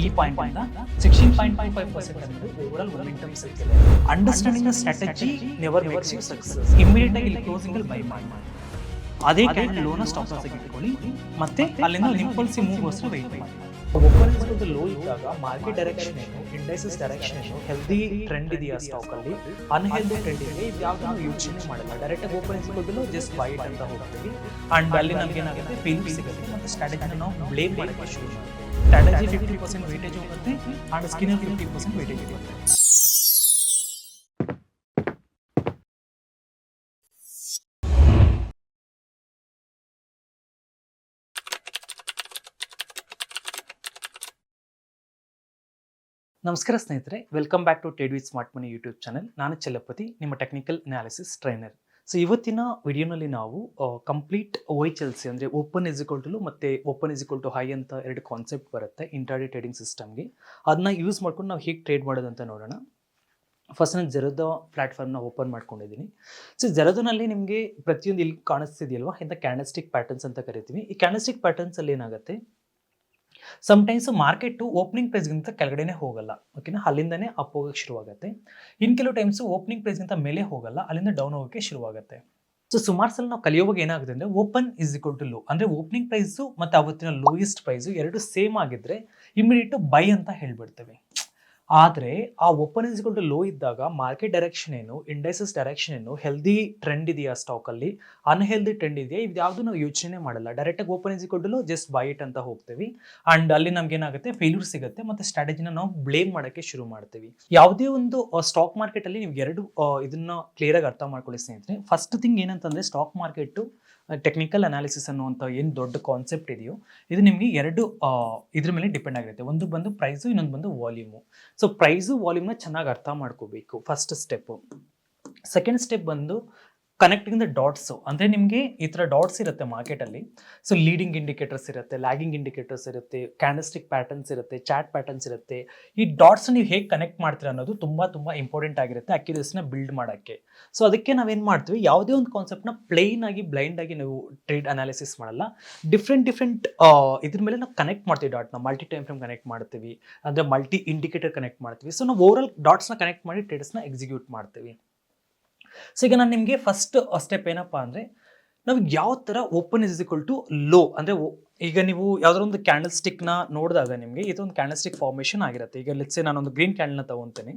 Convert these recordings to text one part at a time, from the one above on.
ಈ ಪಾಯಿಂಟ್ ಇಂದ sixteen point five five percent ಅನ್ನೋದು ಓವರ್ ಆಲ್ ಮೊಮೆಂಟಮ್ ಸಿಕ್ಕಿದೆ. Understanding strategy never makes you success immediate ಆಗಿ ಇಲ್ಲಿ ಕ್ಲೋಸಿಂಗ್ ಅಲ್ಲಿ ಬೈ ಮಾಡಿ. ಅದೇ ಕ್ಯಾಂಡಲ್ ಲೋನ ಸ್ಟಾಪ್ ಲಾಸ್ ಇಟ್ಕೊಳ್ಳಿ. ಮತ್ತೆ ಅಲ್ಲಿಂದ ಇಂಪಲ್ಸಿ ಮೂವ್ ಗೋಸ್ಕರ ವೆಯ್ಟ್ ಮಾಡಿ. ಓಪನ್ ಲೋ ಇದ್ದಾಗ ಮಾರ್ಕೆಟ್ ಡೈರೆಕ್ಷನ್ ಏನು ಇಂಡೈಸಸ್ ಡೈರೆಕ್ಷನ್ ಏನು ಹೆಲ್ದಿ ಟ್ರೆಂಡ್ ಇದೆಯಾ ಸ್ಟಾಕ್ ಅಲ್ಲಿ? ಅನ್ಹೆಲ್ದಿ ಟ್ರೆಂಡ್ ಇದೆ ಇದು ಯಾವ್ದು ನಾವು ಯೋಚನೆ ಮಾಡಲ್ಲ. ಡೈರೆಕ್ಟ್ ಆಗಿ ಓಪನ್ ಸಿಗೋದಿಲ್ಲ ಜಸ್ಟ್ ಬೈ ಇಟ್ ಅಂತ ಹೋಗ್ತೀವಿ. ಅಂಡ್ ಅಲ್ಲಿ ನಮ್ಗೆ ಏನಾಗುತ್ತೆ ಫೀಲ್ ಸಿಗುತ್ತೆ. ಮತ್ತೆ ಸ್ಟ್ರಾಟಜಿನ ನಾವು ಬ್ಲೇಮ್ ಮಾಡಕ್ಕೆ ಶುರು ಮಾಡ್ತೀವಿ. ಸ್ಟ್ರಾಟಜಿ ಫಿಫ್ಟಿ ಪರ್ಸೆಂಟ್ ವೇಟೇಜ್ ಹೋಗುತ್ತೆ and skin fifty percent weightage ಇರುತ್ತೆ ನಮಸ್ಕಾರ ಸ್ನೇಹಿತರೆ welcome back to ಟೇಡ್ with smart money YouTube channel ನಾನು ಚಲಪತಿ ನಿಮ್ಮ ಟೆಕ್ನಿಕಲ್ ಅನಾಲಿಸಿಸ್ ಟ್ರೈನರ್ ಸೊ ಇವತ್ತಿನ ವಿಡಿಯೋನಲ್ಲಿ ನಾವು ಕಂಪ್ಲೀಟ್ ವೈ ಸಿ ಅಂದರೆ ಓಪನ್ ಇಸಿಕ್ವಲ್ ಮತ್ತು open is equal to high ಅಂತ ಎರಡು ಕಾನ್ಸೆಪ್ಟ್ ಬರುತ್ತೆ ಇಂಟರ್ಡೇ ಟ್ರೇಡಿಂಗ್ ಸಿಸ್ಟಮ್ಗೆ ಅದನ್ನ ಯೂಸ್ ಮಾಡ್ಕೊಂಡು ನಾವು ಹೇಗೆ ಟ್ರೇಡ್ ಮಾಡೋದಂತ ನೋಡೋಣ. ಫಸ್ಟ್ ನಾನು ಜೆರೋದೋ ಪ್ಲಾಟ್ಫಾರ್ಮ್ನ ಓಪನ್ ಮಾಡ್ಕೊಂಡಿದ್ದೀನಿ. ಸೊ ಜೆರೋದೋನಲ್ಲಿ ನಿಮಗೆ ಪ್ರತಿಯೊಂದು ಇಲ್ಲಿ ಕಾಣಿಸ್ತಿದೆಯಲ್ವಾ? ಇಂಥ ಕ್ಯಾಂಡಸ್ಟಿಕ್ ಪ್ಯಾಟರ್ನ್ಸ್ ಅಂತ ಕರಿತೀವಿ. ಈ ಕ್ಯಾಂಡಸ್ಟಿಕ್ ಪ್ಯಾಟರ್ನ್ಸಲ್ಲಿ ಏನಾಗುತ್ತೆ? ಸಮ್ಟೈಮ್ಸ್ ಮಾರ್ಕೆಟು ಓಪನಿಂಗ್ ಪ್ರೈಸ್ಗಿಂತ ಕೆಳಗಡೆನೇ ಹೋಗಲ್ಲ. ಓಕೆನಾ ಅಲ್ಲಿಂದನೇ ಅಪ್ ಹೋಗೋಕ್ಕೆ ಶುರುವಾಗುತ್ತೆ. ಇನ್ನು ಕೆಲವು ಟೈಮ್ಸು ಓಪನಿಂಗ್ ಪ್ರೈಸ್ಗಿಂತ ಮೇಲೆ ಹೋಗಲ್ಲ, ಅಲ್ಲಿಂದ ಡೌನ್ ಹೋಗೋಕ್ಕೆ ಶುರುವಾಗುತ್ತೆ. ಸೊ ಸುಮಾರು ಸಲ ನಾವು ಕಲಿಯುವಾಗ ಏನಾಗುತ್ತೆ ಅಂದರೆ open is equal to low ಅಂದರೆ ಓಪನಿಂಗ್ ಪ್ರೈಸು ಮತ್ತು ಅವತ್ತಿನ ಲೋಯೆಸ್ಟ್ ಪ್ರೈಸು ಎರಡು ಸೇಮ್ ಆಗಿದ್ದರೆ ಇಮಿಡಿಯೇಟು ಬೈ ಅಂತ ಹೇಳ್ಬಿಡ್ತೇವೆ. ಆದರೆ ಆ ಓಪನ್ ಟು ಲೋ ಇದ್ದಾಗ ಮಾರ್ಕೆಟ್ ಡೈರೆಕ್ಷನ್ ಏನು ಇಂಡೈಸಸ್ ಡೈರೆಕ್ಷನ್ ಏನು ಹೆಲ್ದಿ ಟ್ರೆಂಡ್ ಇದೆಯಾ ಸ್ಟಾಕಲ್ಲಿ ಅನ್ಹೆಲ್ದಿ ಟ್ರೆಂಡ್ ಇದೆಯಾ? ಇದು ನಾವು ಯೋಚನೆ ಮಾಡಲ್ಲ. ಡೈರೆಕ್ಟಾಗಿ open to low just buy it ಅಂತ ಹೋಗ್ತೀವಿ. ಅಂಡ್ ಅಲ್ಲಿ ನಮ್ಗೆ ಏನಾಗುತ್ತೆ? ಫೇಲ್ಯೂರ್ ಸಿಗುತ್ತೆ. ಮತ್ತೆ ಸ್ಟ್ರಾಟಜಿನ ನಾವು ಬ್ಲೇಮ್ ಮಾಡೋಕ್ಕೆ ಶುರು ಮಾಡ್ತೀವಿ. ಯಾವುದೇ ಒಂದು ಸ್ಟಾಕ್ ಮಾರ್ಕೆಟ್ ಅಲ್ಲಿ ನೀವು ಎರಡು ಇದನ್ನ ಕ್ಲಿಯರ್ ಆಗಿ ಅರ್ಥ ಮಾಡ್ಕೊಳ್ಳಿ ಸ್ನೇಹಿತರೆ. ಫಸ್ಟ್ ಥಿಂಗ್ ಏನಂತಂದ್ರೆ ಸ್ಟಾಕ್ ಮಾರ್ಕೆಟ್ ಟೆಕ್ನಿಕಲ್ ಅನಾಲಿಸಿಸ್ ಅನ್ನುವಂಥ ಏನು ದೊಡ್ಡ ಕಾನ್ಸೆಪ್ಟ್ ಇದೆಯೋ, ಇದು ನಿಮಗೆ ಎರಡು ಇದ್ರ ಮೇಲೆ ಡಿಪೆಂಡ್ ಆಗಿರುತ್ತೆ. ಒಂದು ಬಂದು ಪ್ರೈಸು ಇನ್ನೊಂದು ಬಂದು ವಾಲ್ಯೂಮು ಸೊ ಪ್ರೈಸು ವಾಲ್ಯೂಮ್ನ ಚೆನ್ನಾಗಿ ಅರ್ಥ ಮಾಡ್ಕೋಬೇಕು ಫಸ್ಟ್ ಸ್ಟೆಪ್ಪು ಸೆಕೆಂಡ್ ಸ್ಟೆಪ್ ಬಂದು ಕನೆಕ್ಟಿಂಗ್ ದ ಡಾಟ್ಸು ಅಂದರೆ ನಿಮಗೆ ಈ ಥರ ಡಾಟ್ಸ್ ಇರುತ್ತೆ ಮಾರ್ಕೆಟಲ್ಲಿ ಸೊ ಲೀಡಿಂಗ್ ಇಂಡಿಕೇಟರ್ಸ್ ಇರುತ್ತೆ ಲ್ಯಾಗಿಂಗ್ ಇಂಡಿಕೇಟರ್ಸ್ ಇರುತ್ತೆ ಕ್ಯಾಂಡಸ್ಟಿಕ್ ಪ್ಯಾಟರ್ನ್ಸ್ ಇರುತ್ತೆ ಚಾಟ್ ಪ್ಯಾಟರ್ನ್ಸ್ ಇರುತ್ತೆ. ಈ ಡಾಟ್ಸ್ ನೀವು ಹೇಗೆ ಕನೆಕ್ಟ್ ಮಾಡ್ತೀರಾ ಅನ್ನೋದು ತುಂಬ ತುಂಬ ಇಂಪಾರ್ಟೆಂಟ್ ಆಗಿರುತ್ತೆ ಅಕ್ಯುರೇಸಿನ ಬಿಲ್ಡ್ ಮಾಡೋಕ್ಕೆ. ಸೊ ಅದಕ್ಕೆ ನಾವೇನು ಮಾಡ್ತೀವಿ? ಯಾವುದೇ ಒಂದು ಕಾನ್ಸೆಪ್ಟ್ನ ಪ್ಲೇನ್ ಆಗಿ ಬ್ಲೈಂಡ್ ಆಗಿ ನಾವು ಟ್ರೇಡ್ ಅನಾಲಿಸಿಸ್ ಮಾಡಲ್ಲ. ಡಿಫ್ರೆಂಟ್ ಡಿಫ್ರೆಂಟ್ ಇದ್ರ ಮೇಲೆ ನಾವು ಕನೆಕ್ಟ್ ಮಾಡ್ತೀವಿ ಡಾಟ್ನ ಮಲ್ಟಿ ಟೈಮ್ ಫ್ರೇಮ್ ಕನೆಕ್ಟ್ ಮಾಡ್ತೀವಿ. ಅಂದರೆ ಮಲ್ಟಿ ಇಂಡಿಕೇಟರ್ ಕನೆಕ್ಟ್ ಮಾಡ್ತೀವಿ. ಸೊ ನಾವು ಓವರಲ್ ಡಾಟ್ಸ್ನ ಕನೆಕ್ಟ್ ಮಾಡಿ ಟ್ರೇಡಸ್ನ ಎಕ್ಸಿಕ್ಯೂಟ್ ಮಾಡ್ತೀವಿ. ಸೊ ಈಗ ನಾನು ನಿಮಗೆ ಫಸ್ಟ್ ಸ್ಟೆಪ್ ಏನಪ್ಪ ಅಂದರೆ ನಮ್ಗೆ ಯಾವ ಥರ open is equal to low ಅಂದರೆ ಈಗ ನೀವು ಯಾವ್ದಾರ ಒಂದು ಕ್ಯಾಂಡಲ್ ಸ್ಟಿಕ್ನ ನೋಡಿದಾಗ ನಿಮಗೆ ಇದೊಂದು ಕ್ಯಾಂಡಲ್ ಸ್ಟಿಕ್ ಫಾರ್ಮೇಷನ್ ಆಗಿರುತ್ತೆ. ಈಗ ಲೆಟ್ಸೆ ನಾನೊಂದು ಗ್ರೀನ್ ಕ್ಯಾಂಡಲ್ನ ತಗೊತೀನಿ.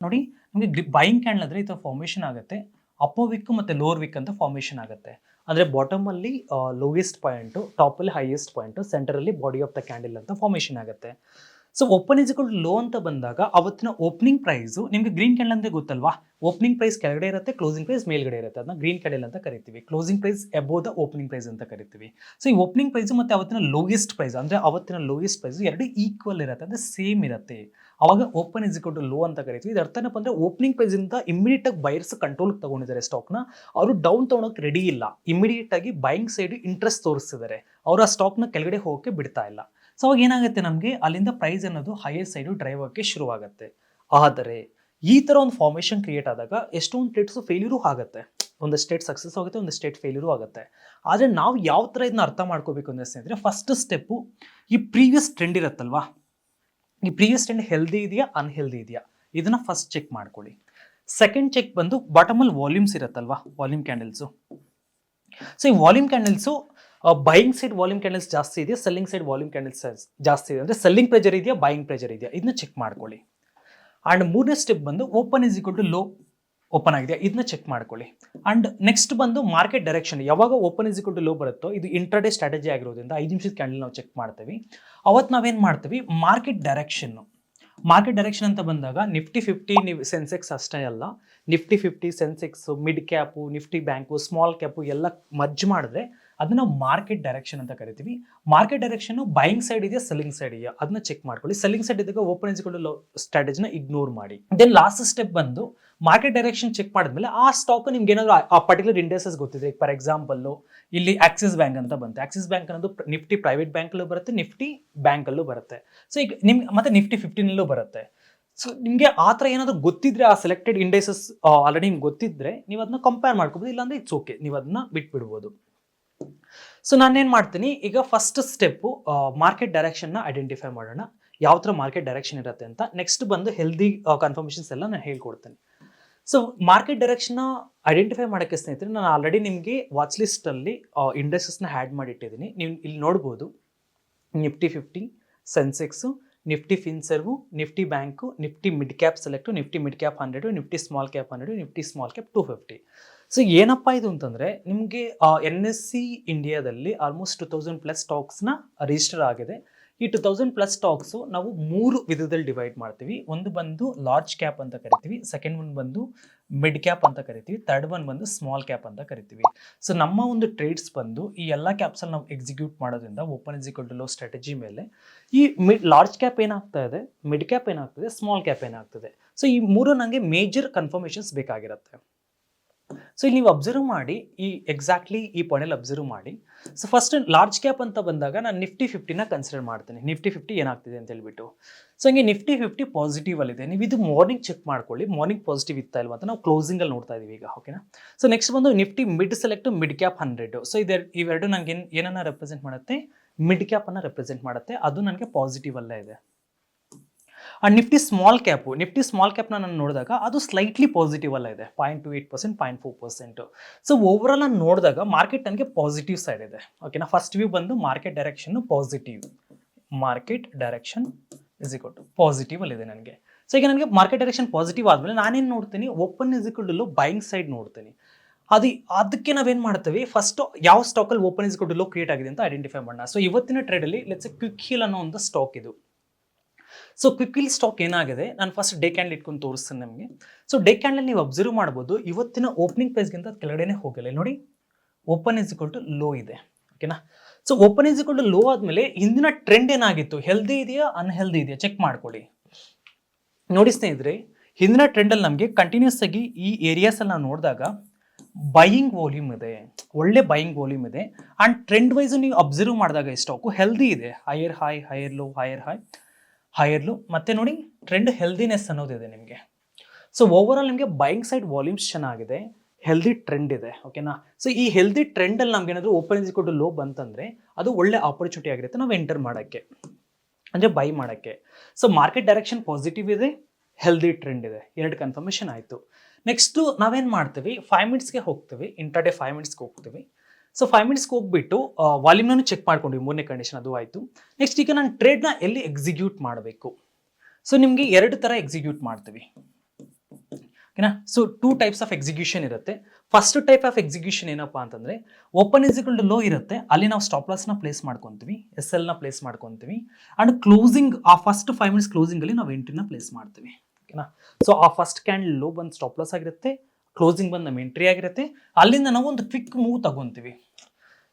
ನೋಡಿ, ನಿಮಗೆ ಬೈಯಿಂಗ್ ಕ್ಯಾಂಡಲ್ ಅಂದರೆ ಇದು ಫಾರ್ಮೇಷನ್ ಆಗುತ್ತೆ. ಅಪ್ಪೋ ವಿಕ್ ಮತ್ತು ಲೋವರ್ ವಿಕ್ ಅಂತ ಫಾರ್ಮೇಷನ್ ಆಗುತ್ತೆ. ಅಂದರೆ ಬಾಟಮಲ್ಲಿ ಲೋಯೆಸ್ಟ್ ಪಾಯಿಂಟು ಟಾಪಲ್ಲಿ ಹೈಯೆಸ್ಟ್ ಪಾಯಿಂಟು ಸೆಂಟರಲ್ಲಿ ಬಾಡಿ ಆಫ್ ದ ಕ್ಯಾಂಡಲ್ ಅಂತ ಫಾರ್ಮೇಷನ್ ಆಗುತ್ತೆ. ಸೊ ಓಪನ್ ಇಸ್ ಲೋ ಅಂತ ಬಂದಾಗ ಅವತ್ತಿನ ಓಪನಿಂಗ್ ಪ್ರೈಸು ನಿಮಗೆ ಗ್ರೀನ್ ಕ್ಯಾಂಡಲ್ ಅಂದರೆ ಗೊತ್ತಲ್ವಾ? ಓಪನಿಂಗ್ ಪ್ರೈಸ್ ಕೆಳಗಡೆ ಇರುತ್ತೆ ಕ್ಲೋಸಿಂಗ್ ಪ್ರೈಸ್ ಮೇಲ್ಗಡೆ ಇರುತ್ತೆ. ಅದನ್ನ ಗ್ರೀನ್ ಕ್ಯಾಂಡಲ್ ಅಂತ ಕರಿತೀವಿ. Closing price above the opening price ಅಂತ ಕರಿತೀವಿ. ಸೊ ಈ ಓಪನಿಂಗ್ ಪ್ರೈಸು ಮತ್ತು ಅವತ್ತಿನ ಲೋಯೆಸ್ಟ್ ಪ್ರೈಸ್ ಅಂದರೆ ಅವತ್ತಿನ ಲೋಯೆಸ್ಟ್ ಪ್ರೈಸ್ ಎರಡು ಈಕ್ವಲ್ ಇರುತ್ತೆ, ಅಂದರೆ ಸೇಮ್ ಇರುತ್ತೆ. ಅವಾಗ ಓಪನ್ ಇಸ್ ಟು ಲೋ ಅಂತ ಕರಿತೀವಿ. ಇದು ಅರ್ಥ ಏನಪ್ಪ ಅಂದರೆ ಓಪನಿಂಗ್ ಪ್ರೈಸಿಂದ ಇಮಿಡಿಯೇಟ್ ಆಗಿ ಬೈರ್ಸ್ ಕಂಟ್ರೋಲ್ಗೆ ತಗೊಂಡಿದ್ದಾರೆ ಸ್ಟಾಕ್ನ ಅವರು ಡೌನ್ ತೊಗೊಳಕ್ಕೆ ರೆಡಿ ಇಲ್ಲ. ಇಮಿಡಿಯೇಟ್ ಆಗಿ ಬೈಯಿಂಗ್ ಸೈಡ್ ಇಂಟ್ರೆಸ್ಟ್ ತೋರಿಸ್ತಿದ್ದಾರೆ ಅವರು ಆ ಸ್ಟಾಕ್ನ ಕೆಳಗಡೆ ಹೋಗೋಕ್ಕೆ ಬಿಡ್ತಾ ಇಲ್ಲ. ಸೊ ಅವಾಗ ಏನಾಗುತ್ತೆ ನಮಗೆ? ಅಲ್ಲಿಂದ ಪ್ರೈಸ್ ಅನ್ನೋದು ಹೈಯರ್ ಸೈಡು ಡ್ರೈವ್ ಶುರುವಾಗುತ್ತೆ. ಆದರೆ, ಈ ಥರ ಒಂದು ಫಾರ್ಮೇಷನ್ ಕ್ರಿಯೇಟ್ ಆದಾಗ ಎಷ್ಟೊಂದು ಟ್ರೇಟ್ಸು ಫೇಲ್ಯೂರು ಆಗುತ್ತೆ. ಒಂದು ಸ್ಟೇಟ್ ಸಕ್ಸಸ್ ಆಗುತ್ತೆ, ಒಂದು ಸ್ಟೇಟ್ ಫೇಲ್ಯೂರು ಆಗುತ್ತೆ. ಆದರೆ ನಾವು ಯಾವ ಥರ ಇದನ್ನ ಅರ್ಥ ಮಾಡ್ಕೋಬೇಕು ಅಂದರೆ ಸ್ನೇಹಿತರೆ ಫಸ್ಟ್ ಸ್ಟೆಪ್ಪು ಈ ಪ್ರೀವಿಯಸ್ ಟ್ರೆಂಡ್ ಇರುತ್ತಲ್ವಾ? ಈ ಪ್ರೀವಿಯಸ್ ಟ್ರೆಂಡ್ ಹೆಲ್ದಿ ಇದೆಯಾ ಅನ್ಹೆಲ್ದಿ ಇದೆಯಾ? ಇದನ್ನು ಫಸ್ಟ್ ಚೆಕ್ ಮಾಡ್ಕೊಳ್ಳಿ. ಸೆಕೆಂಡ್ ಚೆಕ್ ಬಂದು ಬಾಟಮಲ್ಲಿ ವಾಲ್ಯೂಮ್ಸ್ ಇರುತ್ತಲ್ವಾ? ವಾಲ್ಯೂಮ್ ಕ್ಯಾಂಡಲ್ಸು ಸೊ ಈ volume candles buying side volume candles ಜಾಸ್ತಿ ಇದೆಯಾ? ಸೆಲ್ಲಿಂಗ್ ಸೈಡ್ ವಾಲ್ಯೂಮ್ ಕ್ಯಾಂಡಲ್ಸ್ ಜಾಸ್ತಿ ಇದೆ. ಅಂದರೆ ಸೆಲ್ಲಿಂಗ್ ಪ್ರೆಜರ್ ಇದೆಯಾ? ಬೈಯಿಂಗ್ ಪ್ರೆಜರ್ ಇದೆಯಾ? ಇದನ್ನ ಚೆಕ್ ಮಾಡ್ಕೊಳ್ಳಿ. ಆ್ಯಂಡ್ ಮೂರನೇ ಸ್ಟೆಪ್ ಬಂದು open is equal to low open ಆಗಿದೆ. ಇದನ್ನ ಚೆಕ್ ಮಾಡ್ಕೊಳ್ಳಿ. ಆ್ಯಂಡ್ ನೆಕ್ಸ್ಟ್ ಬಂದು ಮಾರ್ಕೆಟ್ ಡೈರೆಕ್ಷನ್ ಯಾವಾಗ open is equal to low ಬರುತ್ತೋ, ಇದು ಇಂಟ್ರಾಡೇ ಸ್ಟ್ರಾಟಜಿ ಆಗಿರೋದ್ರಿಂದ ಐದು ನಿಮಿಷದ ಕ್ಯಾಂಡಲ್ ನಾವು ಚೆಕ್ ಮಾಡ್ತೀವಿ. ಅವತ್ತು ನಾವೇನು ಮಾಡ್ತೀವಿ? ಮಾರ್ಕೆಟ್ ಡೈರೆಕ್ಷನ್ನು ಮಾರ್ಕೆಟ್ ಡೈರೆಕ್ಷನ್ ಅಂತ ಬಂದಾಗ ನಿಫ್ಟಿ ಫಿಫ್ಟಿ ನೀವು ಸೆನ್ಸೆಕ್ಸ್ ಅಷ್ಟೇ ಅಲ್ಲ. Nifty fifty Sensex mid cap Nifty bank small cap ಎಲ್ಲ ಮರ್ಜ್ ಮಾಡಿದ್ರೆ ಅದನ್ನ ಮಾರ್ಕೆಟ್ ಡೈರೆಕ್ಷನ್ ಅಂತ ಕರಿತೀವಿ. ಮಾರ್ಕೆಟ್ ಡೈರೆಕ್ಷನ್ ಬೈಯಿಂಗ್ ಸೈಡ್ ಇದೆಯಾ ಸೆಲ್ಲಿಂಗ್ ಸೈಡ್ ಇದೆಯಾ? ಅದನ್ನ ಚೆಕ್ ಮಾಡ್ಕೊಳ್ಳಿ. ಸೆಲ್ಲಿಂಗ್ ಸೈಡ್ ಇದ್ದಾಗ ಓಪನ್ ಇಸ್ಕೊಂಡು ಸ್ಟ್ರಾಟಜಿನ ಇಗ್ನೋರ್ ಮಾಡಿ. ದೆನ್ ಲಾಸ್ಟ್ ಸ್ಟೆಪ್ ಬಂದು ಮಾರ್ಕೆಟ್ ಡೈರೆಕ್ಷನ್ ಚೆಕ್ ಮಾಡಿದ್ಮೇಲೆ ಆ ಸ್ಟಾಕ್ ನಿಮ್ಗೆ ಏನಾದ್ರು ಆ ಪರ್ಟಿಕ್ಯುಲರ್ ಇಂಡಸ್ಟ್ರೀಸ್ ಗೊತ್ತಿದೆ. ಫಾರ್ ಎಕ್ಸಾಂಪಲ್ಲು ಇಲ್ಲಿ ಆಕ್ಸಿಸ್ ಬ್ಯಾಂಕ್ ಅಂತ ಬಂತು. ಆಕ್ಸಿಸ್ ಬ್ಯಾಂಕ್ ಅನ್ನೋದು ನಿಫ್ಟಿ ಪ್ರೈವೇಟ್ ಬ್ಯಾಂಕಲ್ಲೂ ಬರುತ್ತೆ ನಿಫ್ಟಿ ಬ್ಯಾಂಕಲ್ಲೂ ಬರುತ್ತೆ. ಸೊ ಈಗ ನಿಮ್ಗೆ ಮತ್ತೆ ನಿಫ್ಟಿ ಫಿಫ್ಟೀನಲ್ಲೂ ಬರುತ್ತೆ. ಸೊ ನಿಮಗೆ ಆ ಥರ ಏನಾದರೂ ಗೊತ್ತಿದ್ರೆ, ಆ ಸೆಲೆಕ್ಟೆಡ್ ಇಂಡೈಸಸ್ ಆಲ್ರೆಡಿ ನಿಮ್ಗೆ ಗೊತ್ತಿದ್ರೆ, ನೀವು ಅದನ್ನ ಕಂಪೇರ್ ಮಾಡ್ಕೋಬೋದು. ಇಲ್ಲಾಂದ್ರೆ ಇಟ್ಸ್ ಓಕೆ ನೀವು ಅದನ್ನ ಬಿಟ್ಬಿಡ್ಬೋದು. ಸೊ ನಾನೇನು ಮಾಡ್ತೀನಿ? ಈಗ ಫಸ್ಟ್ ಸ್ಟೆಪ್ಪು ಮಾರ್ಕೆಟ್ ಡೈರೆಕ್ಷನ್ನ ಐಡೆಂಟಿಫೈ ಮಾಡೋಣ. ಯಾವ ಥರ ಮಾರ್ಕೆಟ್ ಡೈರೆಕ್ಷನ್ ಇರುತ್ತೆ ಅಂತ. ನೆಕ್ಸ್ಟ್ ಬಂದು ಹೆಲ್ದಿ ಕನ್ಫರ್ಮೇಷನ್ಸ್ ಎಲ್ಲ ನಾನು ಹೇಳ್ಕೊಡ್ತೇನೆ. ಸೊ ಮಾರ್ಕೆಟ್ ಡೈರೆಕ್ಷನ್ನ ಐಡೆಂಟಿಫೈ ಮಾಡೋಕ್ಕೆ ಸ್ನೇಹಿತರೆ, ನಾನು ಆಲ್ರೆಡಿ ನಿಮಗೆ ವಾಚ್ ಲಿಸ್ಟಲ್ಲಿ ಇಂಡಸ್ಟ್ರೀಸ್ನ ಹ್ಯಾಡ್ ಮಾಡಿಟ್ಟಿದ್ದೀನಿ. ನೀವು ಇಲ್ಲಿ ನೋಡ್ಬೋದು. Nifty fifty Sensex Nifty Finserv Nifty bank Nifty mid cap select Nifty mid cap hundred Nifty small cap hundred Nifty small cap two fifty so ಏನಪ್ಪ ಇದು ಅಂತಂದರೆ, ನಿಮಗೆ ಎನ್ ಎಸ್ ಸಿ ಇಂಡಿಯಾದಲ್ಲಿ almost two thousand plus ಸ್ಟಾಕ್ಸ್ನ register ಆಗಿದೆ. ಈ to thousand plus stocks ನಾವು ಮೂರು ವಿಧದಲ್ಲಿ ಡಿವೈಡ್ ಮಾಡ್ತೀವಿ. ಒಂದು ಬಂದು ಲಾರ್ಜ್ ಕ್ಯಾಪ್ ಅಂತ ಕರಿತೀವಿ ಸೆಕೆಂಡ್ ಒನ್ ಬಂದು ಮಿಡ್ ಕ್ಯಾಪ್ ಅಂತ ಕರಿತೀವಿ ತರ್ಡ್ ಒನ್ ಬಂದು ಸ್ಮಾಲ್ ಕ್ಯಾಪ್ ಅಂತ ಕರಿತೀವಿ. ಸೊ ನಮ್ಮ ಒಂದು ಟ್ರೇಡ್ಸ್ ಬಂದು ಈ ಎಲ್ಲ ಕ್ಯಾಪ್ಸಲ್ಲಿ ನಾವು ಎಕ್ಸಿಕ್ಯೂಟ್ ಮಾಡೋದ್ರಿಂದ open equal to low strategy ಮೇಲೆ, ಈ ಮಿಡ್ ಲಾರ್ಜ್ ಕ್ಯಾಪ್ ಏನಾಗ್ತಾ ಇದೆ? ಮಿಡ್ ಕ್ಯಾಪ್ ಏನಾಗ್ತದೆ ಸ್ಮಾಲ್ ಕ್ಯಾಪ್ ಏನಾಗ್ತದೆ ಸೊ ಈ ಮೂರು ನನಗೆ ಮೇಜರ್ ಕನ್ಫರ್ಮೇಷನ್ಸ್ ಬೇಕಾಗಿರುತ್ತೆ. ಸೊ ಇಲ್ಲಿ ನೀವು ಅಬ್ಸರ್ವ್ ಮಾಡಿ, ಈ ಎಕ್ಸಾಕ್ಟ್ಲಿ ಈ ಪಾಯಿಂಟಲ್ಲಿ ಅಬ್ಸರ್ವ್ ಮಾಡಿ. ಸೊ ಫಸ್ಟ್ ಲಾರ್ಜ್ ಕ್ಯಾಪ್ ಅಂತ ಬಂದಾಗ ನಾನು ನಿಫ್ಟಿ ಫಿಫ್ಟಿನ ಕನ್ಸಿಡರ್ ಮಾಡ್ತೀನಿ. ನಿಫ್ಟಿ ಫಿಫ್ಟಿ ಏನಾಗ್ತಿದೆ ಅಂತ ಹೇಳ್ಬಿಟ್ಟು. ಸೊ ಹಂಗೆ ನಿಫ್ಟಿ ಫಿಫ್ಟಿ ಪಾಸಿಟಿವ್ ಅಲ್ಲಿದೆ. ನೀವು ಇದು ಮಾರ್ನಿಂಗ್ ಚೆಕ್ ಮಾಡ್ಕೊಳ್ಳಿ. ಮಾರ್ನಿಂಗ್ ಪಾಸಿಟಿವ್ ಇತ್ತಾ ಇಲ್ವಾ ಅಂತ ನಾವು ಕ್ಲೋಸಿಂಗಲ್ಲಿ ನೋಡ್ತಾ ಇದೀವಿ ಈಗ ಓಕೆನಾ ಸೊ ನೆಕ್ಸ್ಟ್ ಬಂದು Nifty mid select mid cap hundred so ಇದೆ ಇವೆರಡು ನನಗೆ ಏನು ಏನನ್ನ ರೆಪ್ರೆಸೆಂಟ್ ಮಾಡುತ್ತೆ? ಮಿಡ್ ಕ್ಯಾಪನ್ನು ರೆಪ್ರೆಸೆಂಟ್ ಮಾಡುತ್ತೆ. ಅದು ನನಗೆ ಪಾಸಿಟಿವ್ ಅಲ್ಲೇ ಇದೆ. And Nifty small cap Nifty small ಕ್ಯಾಪ್ನ ನಾನು ನೋಡಿದಾಗ ಅದು ಸ್ಲೈಟ್ಲಿ ಪಾಸಿಟಿವ್ ಅಲ್ಲ ಇದೆ. Point two eight percent point four percent so overall ನಾನು ನೋಡಿದಾಗ ಮಾರ್ಕೆಟ್ ನನಗೆ ಪಾಸಿಟಿವ್ ಸೈಡ್ ಇದೆ. ಓಕೆನಾ ಫಸ್ಟ್ ವ್ಯೂ ಬಂದು market direction positive market direction is equal to positive ಅಲ್ಲಿದೆ ನನಗೆ. ಸೊ ಈಗ ನನಗೆ ಮಾರ್ಕೆಟ್ ಡೈರೆಕ್ಷನ್ ಪಾಸಿಟಿವ್ ಆದಮೇಲೆ ನಾನೇನು ನೋಡ್ತೀನಿ? Open is equal to buying side ನೋಡ್ತೀನಿ. ಅದು, ಅದಕ್ಕೆ ನಾವೇನು ಮಾಡ್ತೀವಿ? ಫಸ್ಟ್ ಯಾವ ಸ್ಟಾಕಲ್ಲಿ ಓಪನ್ ಇಸ್ ಲೋ ಕ್ರಿಯೇಟ್ ಆಗಿದೆ ಅಂತ ಐಡೆಂಟಿಫೈ ಮಾಡೋಣ. ಸೊ ಇವತ್ತಿನ ಟ್ರೇಡಲ್ಲಿ ಲೆಟ್ಸ್ ಕ್ವಿಕ್ ಹೀಲ್ ಅನ್ನೋ ಒಂದು ಸ್ಟಾಕ್ ಇದು. ಸೊ ಕ್ವಿಕ್ ಇಲ್ ಸ್ಟಾಕ್ ಏನಾಗಿದೆ? ನಾನು ಫಸ್ಟ್ ಡೇ ಕ್ಯಾಂಡಲ್ ಇಟ್ಕೊಂಡು ತೋರಿಸ್ತೀನಿ ನಿಮಗೆ. ಸೊ ಡೇ ಕ್ಯಾಂಡಲ್ ನೀವು ಅಬ್ಸರ್ವ್ ಮಾಡ್ಬೋದು, ಇವತ್ತಿನ ಓಪನಿಂಗ್ ಪ್ರೈಸ್ಗಿಂತ ಕೆಳಗಡೆನೇ ಹೋಗಿಲ್ಲ. ನೋಡಿ open is equal to low ಇದೆ. ಓಕೆನಾ so open is equal low ಆದಮೇಲೆ ಹಿಂದಿನ ಟ್ರೆಂಡ್ ಏನಾಗಿತ್ತು? ಹೆಲ್ದಿ ಇದೆಯಾ ಅನ್ಹೆಲ್ದಿ ಇದೆಯಾ? ಚೆಕ್ ಮಾಡ್ಕೊಳ್ಳಿ. ನೋಡಿ ಸ್ನೇಹಿತರೆ, ಹಿಂದಿನ ಟ್ರೆಂಡಲ್ಲಿ ನಮಗೆ ಕಂಟಿನ್ಯೂಸ್ ಆಗಿ ಈ ಏರಿಯಾಸಲ್ಲಿ ನಾವು ನೋಡಿದಾಗ ಬೈಯಿಂಗ್ ವಾಲ್ಯೂಮ್ ಇದೆ. ಒಳ್ಳೆ ಬೈಯಿಂಗ್ ವಾಲ್ಯೂಮ್ ಇದೆ. ಆ್ಯಂಡ್ ಟ್ರೆಂಡ್ ವೈಸು ನೀವು ಅಬ್ಸರ್ವ್ ಮಾಡಿದಾಗ ಈ ಸ್ಟಾಕು ಹೆಲ್ದಿ ಇದೆ. Higher high higher low higher high higher ಮತ್ತು ನೋಡಿ ಟ್ರೆಂಡ್ ಹೆಲ್ದಿನೆಸ್ ಅನ್ನೋದಿದೆ ನಿಮಗೆ. ಸೊ ಓವರಾಲ್ ನಿಮಗೆ ಬೈಯಿಂಗ್ ಸೈಡ್ ವಾಲ್ಯೂಮ್ಸ್ ಚೆನ್ನಾಗಿದೆ ಹೆಲ್ದಿ ಟ್ರೆಂಡ್ ಇದೆ ಓಕೆನಾ ಸೊ ಈ ಹೆಲ್ದಿ ಟ್ರೆಂಡಲ್ಲಿ ನಮ್ಗೆ ಏನಾದರೂ ಓಪನ್ ಇಸ್ಕೊಟ್ಟು ಲೋ ಬಂತಂದರೆ, ಅದು ಒಳ್ಳೆ ಆಪರ್ಚುನಿಟಿ ಆಗಿರುತ್ತೆ ನಾವು ಎಂಟರ್ ಮಾಡೋಕ್ಕೆ, ಅಂದರೆ ಬೈ ಮಾಡೋಕ್ಕೆ. ಸೊ ಮಾರ್ಕೆಟ್ ಡೈರೆಕ್ಷನ್ ಪಾಸಿಟಿವ್ ಇದೆ ಹೆಲ್ದಿ ಟ್ರೆಂಡ್ ಇದೆ, ಎರಡು ಕನ್ಫರ್ಮೇಷನ್ ಆಯಿತು. ನೆಕ್ಸ್ಟು ನಾವೇನು ಮಾಡ್ತೀವಿ? ಫೈವ್ ಮಿನಿಟ್ಸ್ಗೆ ಹೋಗ್ತೀವಿ ಇಂಟರ್ ಡೇ ಫೈವ್ ಮಿನಿಟ್ಸ್ಗೆ ಹೋಗ್ತೀವಿ. ಸೊ ಫೈವ್ ಮಿನಿಟ್ಸ್ಗೆ ಹೋಗ್ಬಿಟ್ಟು ವಾಲ್ಯೂಮ್ನೂ ಚೆಕ್ ಮಾಡ್ಕೊಂಡ್ವಿ, ಮೂರನೇ ಕಂಡೀಷನ್ ಅದು ಆಯಿತು. ನೆಕ್ಸ್ಟ್ ಈಗ ನಾನು ಟ್ರೇಡ್ನ ಎಲ್ಲಿ ಎಕ್ಸಿಕ್ಯೂಟ್ ಮಾಡಬೇಕು? ಸೊ ನಿಮಗೆ ಎರಡು ಥರ ಎಕ್ಸಿಕ್ಯೂಟ್ ಮಾಡ್ತೀವಿ. ಓಕೆನಾ so two types of execution ಇರುತ್ತೆ. ಫಸ್ಟ್ ಟೈಪ್ ಆಫ್ ಎಕ್ಸಿಕ್ಯೂಷನ್ ಏನಪ್ಪ ಅಂತಂದರೆ open is equal to low ಇರುತ್ತೆ. ಅಲ್ಲಿ ನಾವು ಸ್ಟಾಪ್ ಲಾಸ್ನ ಪ್ಲೇಸ್ ಮಾಡ್ಕೊತೀವಿ ಎಸ್ ಎಲ್ನ ಪ್ಲೇಸ್ ಮಾಡ್ಕೊತೀವಿ ಆ್ಯಂಡ್ ಕ್ಲೋಸಿಂಗ್ ಆ ಫಸ್ಟ್ ಫೈವ್ ಮಿನಿಟ್ಸ್ ಕ್ಲೋಸಿಂಗಲ್ಲಿ ನಾವು ಎಂಟ್ರಿನ ಪ್ಲೇಸ್ ಮಾಡ್ತೀವಿ. ಓಕೆನಾ ಸೊ ಆ ಫಸ್ಟ್ ಕ್ಯಾಂಡಲ್ ಲೋ ಬಂದು ಸ್ಟಾಪ್ ಲಾಸ್ ಆಗಿರುತ್ತೆ. ಕ್ಲೋಸಿಂಗ್ ಬಂದು ಎಂಟ್ರಿ ಆಗಿರುತ್ತೆ. ಅಲ್ಲಿಂದ ನಾವು ಒಂದು ಕ್ವಿಕ್ ಮೂವ್ ತಗೊಂತೀವಿ.